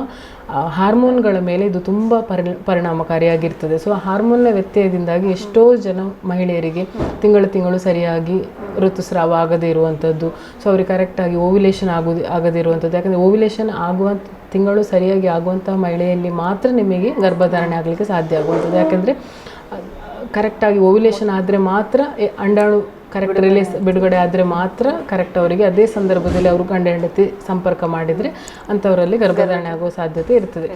ಹಾರ್ಮೋನ್ಗಳ ಮೇಲೆ ಇದು ತುಂಬ ಪರಿ ಪರಿಣಾಮಕಾರಿಯಾಗಿರ್ತದೆ. ಸೊ ಹಾರ್ಮೋನ್ನ ವ್ಯತ್ಯಯದಿಂದಾಗಿ ಎಷ್ಟೋ ಜನ ಮಹಿಳೆಯರಿಗೆ ತಿಂಗಳು ತಿಂಗಳು ಸರಿಯಾಗಿ ಋತುಸ್ರಾವ ಆಗದೇ ಇರುವಂಥದ್ದು ಸೊ ಅವ್ರಿಗೆ ಕರೆಕ್ಟಾಗಿ ಓವಿಲೇಷನ್ ಆಗೋದು ಆಗದೇ ಇರುವಂಥದ್ದು ಯಾಕಂದರೆ ಓವಿಲೇಷನ್ ಆಗುವಂಥ ತಿಂಗಳು ಸರಿಯಾಗಿ ಆಗುವಂತಹ ಮಹಿಳೆಯಲ್ಲಿ ಮಾತ್ರ ನಿಮಗೆ ಗರ್ಭಧಾರಣೆ ಆಗಲಿಕ್ಕೆ ಸಾಧ್ಯ ಆಗುವಂಥದ್ದು. ಯಾಕೆಂದರೆ ಕರೆಕ್ಟಾಗಿ ಓವ್ಯುಲೇಷನ್ ಆದರೆ ಮಾತ್ರ ಅಂಡಾಣು ಕರೆಕ್ಟ್ ರಿಲೀಸ್ ಬಿಡುಗಡೆ ಆದರೆ ಮಾತ್ರ ಕರೆಕ್ಟ್ ಅವರಿಗೆ ಅದೇ ಸಂದರ್ಭದಲ್ಲಿ ಅವರು ಗಂಡ ಹೆಂಡತಿ ಸಂಪರ್ಕ ಮಾಡಿದರೆ ಅಂಥವರಲ್ಲಿ ಗರ್ಭಧಾರಣೆ ಆಗುವ ಸಾಧ್ಯತೆ ಇರ್ತದೆ.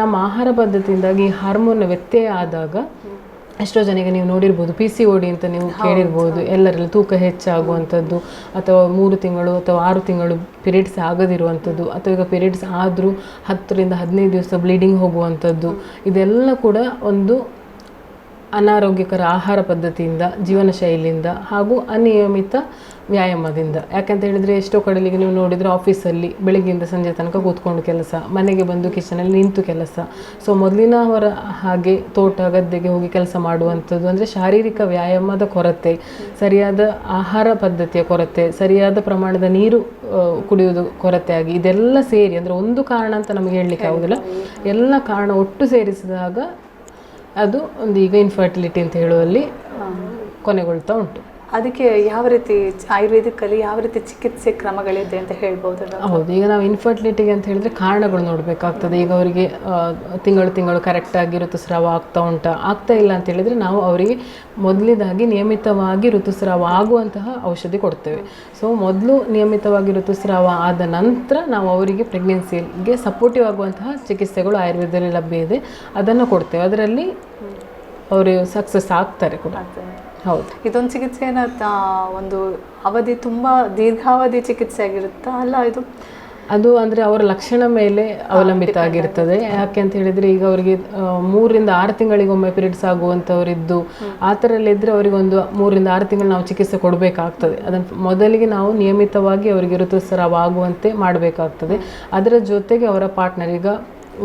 ನಮ್ಮ ಆಹಾರ ಪದ್ಧತಿಯಿಂದಾಗಿ ಹಾರ್ಮೋನ್ ವ್ಯತ್ಯಯ ಆದಾಗ ಎಷ್ಟೋ ಜನಕ್ಕೆ ನೀವು ನೋಡಿರ್ಬೋದು ಪಿ ಸಿ ಓಡಿ ಅಂತ ನೀವು ಕೇಳಿರ್ಬೋದು ಎಲ್ಲರಲ್ಲಿ ತೂಕ ಹೆಚ್ಚಾಗುವಂಥದ್ದು ಅಥವಾ ಮೂರು ತಿಂಗಳು ಅಥವಾ ಆರು ತಿಂಗಳು ಪಿರಿಯಡ್ಸ್ ಆಗದಿರುವಂಥದ್ದು ಅಥವಾ ಈಗ ಪಿರಿಯಡ್ಸ್ ಆದರೂ ಹತ್ತರಿಂದ ಹದಿನೈದು ದಿವಸ ಬ್ಲೀಡಿಂಗ್ ಹೋಗುವಂಥದ್ದು ಇದೆಲ್ಲ ಕೂಡ ಒಂದು ಅನಾರೋಗ್ಯಕರ ಆಹಾರ ಪದ್ಧತಿಯಿಂದ ಜೀವನ ಶೈಲಿಯಿಂದ ಹಾಗೂ ಅನಿಯಮಿತ ವ್ಯಾಯಾಮದಿಂದ. ಯಾಕಂತ ಹೇಳಿದರೆ ಎಷ್ಟೋ ಕಡಲಿಗೆ ನೀವು ನೋಡಿದರೆ ಆಫೀಸಲ್ಲಿ ಬೆಳಗ್ಗೆಯಿಂದ ಸಂಜೆ ತನಕ ಕೂತ್ಕೊಂಡು ಕೆಲಸ ಮನೆಗೆ ಬಂದು ಕಿಚನಲ್ಲಿ ನಿಂತು ಕೆಲಸ. ಸೊ ಮೊದಲಿನವರ ಹಾಗೆ ತೋಟ ಗದ್ದೆಗೆ ಹೋಗಿ ಕೆಲಸ ಮಾಡುವಂಥದ್ದು ಅಂದರೆ ಶಾರೀರಿಕ ವ್ಯಾಯಾಮದ ಕೊರತೆ ಸರಿಯಾದ ಆಹಾರ ಪದ್ಧತಿಯ ಕೊರತೆ ಸರಿಯಾದ ಪ್ರಮಾಣದ ನೀರು ಕುಡಿಯೋದು ಆಗಿ ಇದೆಲ್ಲ ಸೇರಿ ಅಂದರೆ ಒಂದು ಕಾರಣ ಅಂತ ನಮಗೆ ಹೇಳಲಿಕ್ಕೆ ಆಗೋದಿಲ್ಲ. ಎಲ್ಲ ಕಾರಣ ಒಟ್ಟು ಸೇರಿಸಿದಾಗ ಅದು ಒಂದು ಈಗ ಇನ್ಫರ್ಟಿಲಿಟಿ ಅಂತ ಹೇಳುವಲ್ಲಿ ಕೊನೆಗೊಳ್ತಾ ಉಂಟು. ಅದಕ್ಕೆ ಯಾವ ರೀತಿ ಆಯುರ್ವೇದಿಕಲ್ಲಿ ಯಾವ ರೀತಿ ಚಿಕಿತ್ಸೆ ಕ್ರಮಗಳಿದೆ ಅಂತ ಹೇಳ್ಬೋದು ಹೌದು ಈಗ ನಾವು ಇನ್ಫರ್ಟಿಲಿಟಿಗೆ ಅಂತ ಹೇಳಿದ್ರೆ ಕಾರಣಗಳು ನೋಡಬೇಕಾಗ್ತದೆ. ಈಗ ಅವರಿಗೆ ತಿಂಗಳು ತಿಂಗಳು ಕರೆಕ್ಟಾಗಿ ಋತುಸ್ರಾವ ಆಗ್ತಾ ಉಂಟಾ ಆಗ್ತಾ ಇಲ್ಲ ಅಂತ ಹೇಳಿದ್ರೆ ನಾವು ಅವರಿಗೆ ಮೊದಲಿದಾಗಿ ನಿಯಮಿತವಾಗಿ ಋತುಸ್ರಾವ ಆಗುವಂತಹ ಔಷಧಿ ಕೊಡ್ತೇವೆ. ಸೊ ಮೊದಲು ನಿಯಮಿತವಾಗಿ ಋತುಸ್ರಾವ ಆದ ನಂತರ ನಾವು ಅವರಿಗೆ ಪ್ರೆಗ್ನೆನ್ಸಿಗೆ ಸಪೋರ್ಟಿವ್ ಆಗುವಂತಹ ಚಿಕಿತ್ಸೆಗಳು ಆಯುರ್ವೇದದಲ್ಲಿ ಲಭ್ಯ ಇದೆ. ಅದನ್ನು ಕೊಡ್ತೇವೆ. ಅದರಲ್ಲಿ ಅವರು ಸಕ್ಸಸ್ ಆಗ್ತಾರೆ ಕೂಡ. ಹೌದು. ಇದೊಂದು ಚಿಕಿತ್ಸೆನ ಒಂದು ಅವಧಿ ತುಂಬ ದೀರ್ಘಾವಧಿ ಚಿಕಿತ್ಸೆ ಆಗಿರುತ್ತಾ? ಅಲ್ಲ ಇದು ಅದು ಅಂದರೆ ಅವರ ಲಕ್ಷಣ ಮೇಲೆ ಅವಲಂಬಿತ ಆಗಿರ್ತದೆ. ಯಾಕೆ ಅಂತ ಹೇಳಿದ್ರೆ ಈಗ ಅವರಿಗೆ ಮೂರಿಂದ ಆರು ತಿಂಗಳಿಗೊಮ್ಮೆ ಪೀರಿಯಡ್ಸ್ ಆಗುವಂಥವರಿದ್ದು ಆ ಥರಲ್ಲಿದ್ದರೆ ಅವರಿಗೆ ಒಂದು ಮೂರಿಂದ ಆರು ತಿಂಗಳು ನಾವು ಚಿಕಿತ್ಸೆ ಕೊಡಬೇಕಾಗ್ತದೆ. ಅದನ್ನು ಮೊದಲಿಗೆ ನಾವು ನಿಯಮಿತವಾಗಿ ಅವರಿಗೆ ಋತುಸ್ರಾವ ಆಗುವಂತೆ ಮಾಡಬೇಕಾಗ್ತದೆ. ಅದರ ಜೊತೆಗೆ ಅವರ ಪಾರ್ಟ್ನರ್ ಈಗ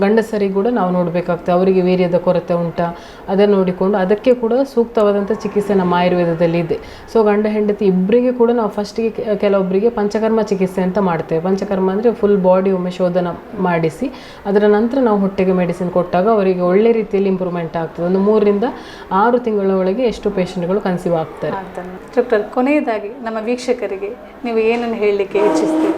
ಗಂಡಸರಿಗೆ ಕೂಡ ನಾವು ನೋಡಬೇಕಾಗ್ತದೆ. ಅವರಿಗೆ ವೀರ್ಯದ ಕೊರತೆ ಉಂಟಾ, ಅದನ್ನು ನೋಡಿಕೊಂಡು ಅದಕ್ಕೆ ಕೂಡ ಸೂಕ್ತವಾದಂಥ ಚಿಕಿತ್ಸೆ ನಮ್ಮ ಆಯುರ್ವೇದದಲ್ಲಿ ಇದೆ. ಸೊ ಗಂಡ ಹೆಂಡತಿ ಇಬ್ಬರಿಗೆ ಕೂಡ ನಾವು ಫಸ್ಟಿಗೆ ಕೆಲವೊಬ್ಬರಿಗೆ ಪಂಚಕರ್ಮ ಚಿಕಿತ್ಸೆ ಅಂತ ಮಾಡ್ತೇವೆ. ಪಂಚಕರ್ಮ ಅಂದರೆ ಫುಲ್ ಬಾಡಿ ಒಮ್ಮೆ ಶೋಧನ ಮಾಡಿಸಿ, ಅದರ ನಂತರ ನಾವು ಹೊಟ್ಟೆಗೆ ಮೆಡಿಸಿನ್ ಕೊಟ್ಟಾಗ ಅವರಿಗೆ ಒಳ್ಳೆ ರೀತಿಯಲ್ಲಿ ಇಂಪ್ರೂವ್ಮೆಂಟ್ ಆಗ್ತದೆ. ಒಂದು ಮೂರರಿಂದ ಆರು ತಿಂಗಳ ಒಳಗೆ ಎಷ್ಟು ಪೇಷಂಟ್ಗಳು ಕನ್ಸೀವ್ ಆಗ್ತಾರೆ. ಡಾಕ್ಟರ್ ಕೊನೆಯದಾಗಿ ನಮ್ಮ ವೀಕ್ಷಕರಿಗೆ ನೀವು ಏನನ್ನು ಹೇಳಲಿಕ್ಕೆ ಇಚ್ಛಿಸ್ತೀರಿ?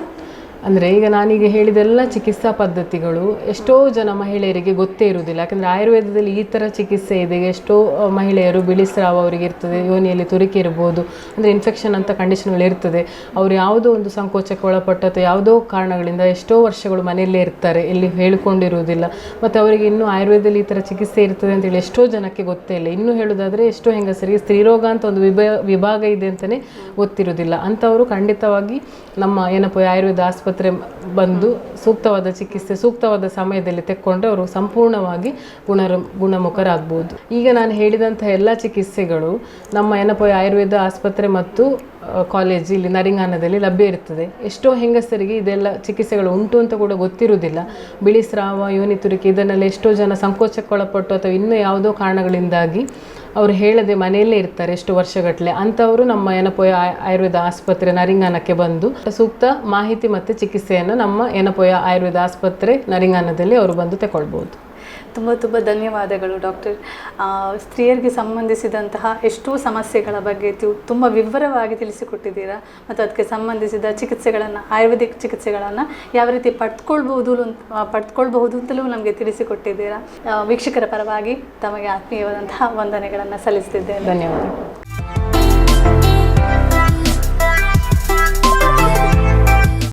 ಅಂದರೆ ಈಗ ನಾನೀಗ ಹೇಳಿದೆಲ್ಲ ಚಿಕಿತ್ಸಾ ಪದ್ಧತಿಗಳು, ಎಷ್ಟೋ ಜನ ಮಹಿಳೆಯರಿಗೆ ಗೊತ್ತೇ ಇರುವುದಿಲ್ಲ. ಯಾಕಂದರೆ ಆಯುರ್ವೇದದಲ್ಲಿ ಈ ಥರ ಚಿಕಿತ್ಸೆ ಇದೆ, ಎಷ್ಟೋ ಮಹಿಳೆಯರು ಬಿಳಿ ಸ್ರಾವ ಅವರಿಗೆ ಇರ್ತದೆ, ಯೋನಿಯಲ್ಲಿ ತುರಿಕೆ ಇರ್ಬೋದು, ಅಂದರೆ ಇನ್ಫೆಕ್ಷನ್ ಅಂತ ಕಂಡೀಷನ್ಗಳು ಇರ್ತದೆ. ಅವರು ಯಾವುದೋ ಒಂದು ಸಂಕೋಚಕ್ಕೆ ಒಳಪಟ್ಟು ಅಥವಾ ಯಾವುದೋ ಕಾರಣಗಳಿಂದ ಎಷ್ಟೋ ವರ್ಷಗಳು ಮನೆಯಲ್ಲೇ ಇರ್ತಾರೆ, ಇಲ್ಲಿ ಹೇಳಿಕೊಂಡಿರುವುದಿಲ್ಲ. ಮತ್ತು ಅವರಿಗೆ ಇನ್ನೂ ಆಯುರ್ವೇದದಲ್ಲಿ ಈ ಥರ ಚಿಕಿತ್ಸೆ ಇರ್ತದೆ ಅಂತೇಳಿ ಎಷ್ಟೋ ಜನಕ್ಕೆ ಗೊತ್ತೇ ಇಲ್ಲ. ಇನ್ನೂ ಹೇಳೋದಾದರೆ ಎಷ್ಟೋ ಹೆಂಗಸರಿಗೆ ಸ್ತ್ರೀರೋಗ ಅಂತ ಒಂದು ವಿಭ, ವಿಭಾಗ ಇದೆ ಅಂತಲೇ ಗೊತ್ತಿರೋದಿಲ್ಲ ಅಂಥವರು ಖಂಡಿತವಾಗಿ ನಮ್ಮ ಏನಪ್ಪ ಆಯುರ್ವೇದ ಆಸ್ಪತ್ರೆ ಬಂದು ಸೂಕ್ತವಾದ ಚಿಕಿತ್ಸೆ, ಸೂಕ್ತವಾದ ಸಮಯದಲ್ಲಿ ತೆಕ್ಕೊಂಡ್ರೆ ಅವರು ಸಂಪೂರ್ಣವಾಗಿ ಗುಣರ, ಗುಣಮುಖರಾಗ್ಬೋದು. ಈಗ ನಾನು ಹೇಳಿದಂಥ ಎಲ್ಲ ಚಿಕಿತ್ಸೆಗಳು ನಮ್ಮ ಏನಪ್ಪ ಆಯುರ್ವೇದ ಆಸ್ಪತ್ರೆ ಮತ್ತು ಕಾಲೇಜ್ ಇಲ್ಲಿ ನರಿಂಗಾನದಲ್ಲಿ ಲಭ್ಯ ಇರ್ತದೆ. ಎಷ್ಟೋ ಹೆಂಗಸರಿಗೆ ಇದೆಲ್ಲ ಚಿಕಿತ್ಸೆಗಳು ಉಂಟು ಅಂತ ಕೂಡ ಗೊತ್ತಿರುವುದಿಲ್ಲ. ಬಿಳಿ ಸ್ರಾವ ಯೋನಿ ತುರಿಕೆ ಇದನ್ನೆಲ್ಲ ಎಷ್ಟೋ ಜನ ಸಂಕೋಚಕ್ಕೊಳಪಟ್ಟು ಅಥವಾ ಇನ್ನೂ ಯಾವುದೋ ಕಾರಣಗಳಿಂದಾಗಿ ಅವರು ಹೇಳದೆ ಮನೆಯಲ್ಲೇ ಇರ್ತಾರೆ ಎಷ್ಟು ವರ್ಷಗಟ್ಟಲೆ ಅಂಥವರು ನಮ್ಮ ಏನಪೋಯ ಆಯ್- ಆಯುರ್ವೇದ ಆಸ್ಪತ್ರೆ ನರಿಂಗಾನಕ್ಕೆ ಬಂದು ಸೂಕ್ತ ಮಾಹಿತಿ ಮತ್ತು ಚಿಕಿತ್ಸೆಯನ್ನು ನಮ್ಮ ಏನಪೋಯ ಆಯುರ್ವೇದ ಆಸ್ಪತ್ರೆ ನರಿಂಗಾನದಲ್ಲಿ ಅವರು ಬಂದು ತಗೊಳ್ಬೋದು ತುಂಬ ತುಂಬ ಧನ್ಯವಾದಗಳು ಡಾಕ್ಟರ್. ಸ್ತ್ರೀಯರಿಗೆ ಸಂಬಂಧಿಸಿದಂತಹ ಎಷ್ಟೋ ಸಮಸ್ಯೆಗಳ ಬಗ್ಗೆ ತುಂಬ ವಿವರವಾಗಿ ತಿಳಿಸಿಕೊಟ್ಟಿದ್ದೀರಾ ಮತ್ತು ಅದಕ್ಕೆ ಸಂಬಂಧಿಸಿದ ಚಿಕಿತ್ಸೆಗಳನ್ನು, ಆಯುರ್ವೇದಿಕ್ ಚಿಕಿತ್ಸೆಗಳನ್ನು ಯಾವ ರೀತಿ ಪಡ್ಕೊಳ್ಬಹುದು ಅಂತ- ಪಡ್ಕೊಳ್ಬಹುದು ಅಂತಲೂ ನಮಗೆ ತಿಳಿಸಿಕೊಟ್ಟಿದ್ದೀರಾ. ವೀಕ್ಷಕರ ಪರವಾಗಿ ತಮಗೆ ಆತ್ಮೀಯವಾದಂತಹ ವಂದನೆಗಳನ್ನು ಸಲ್ಲಿಸ್ತಿದ್ದೇನೆ. ಧನ್ಯವಾದ.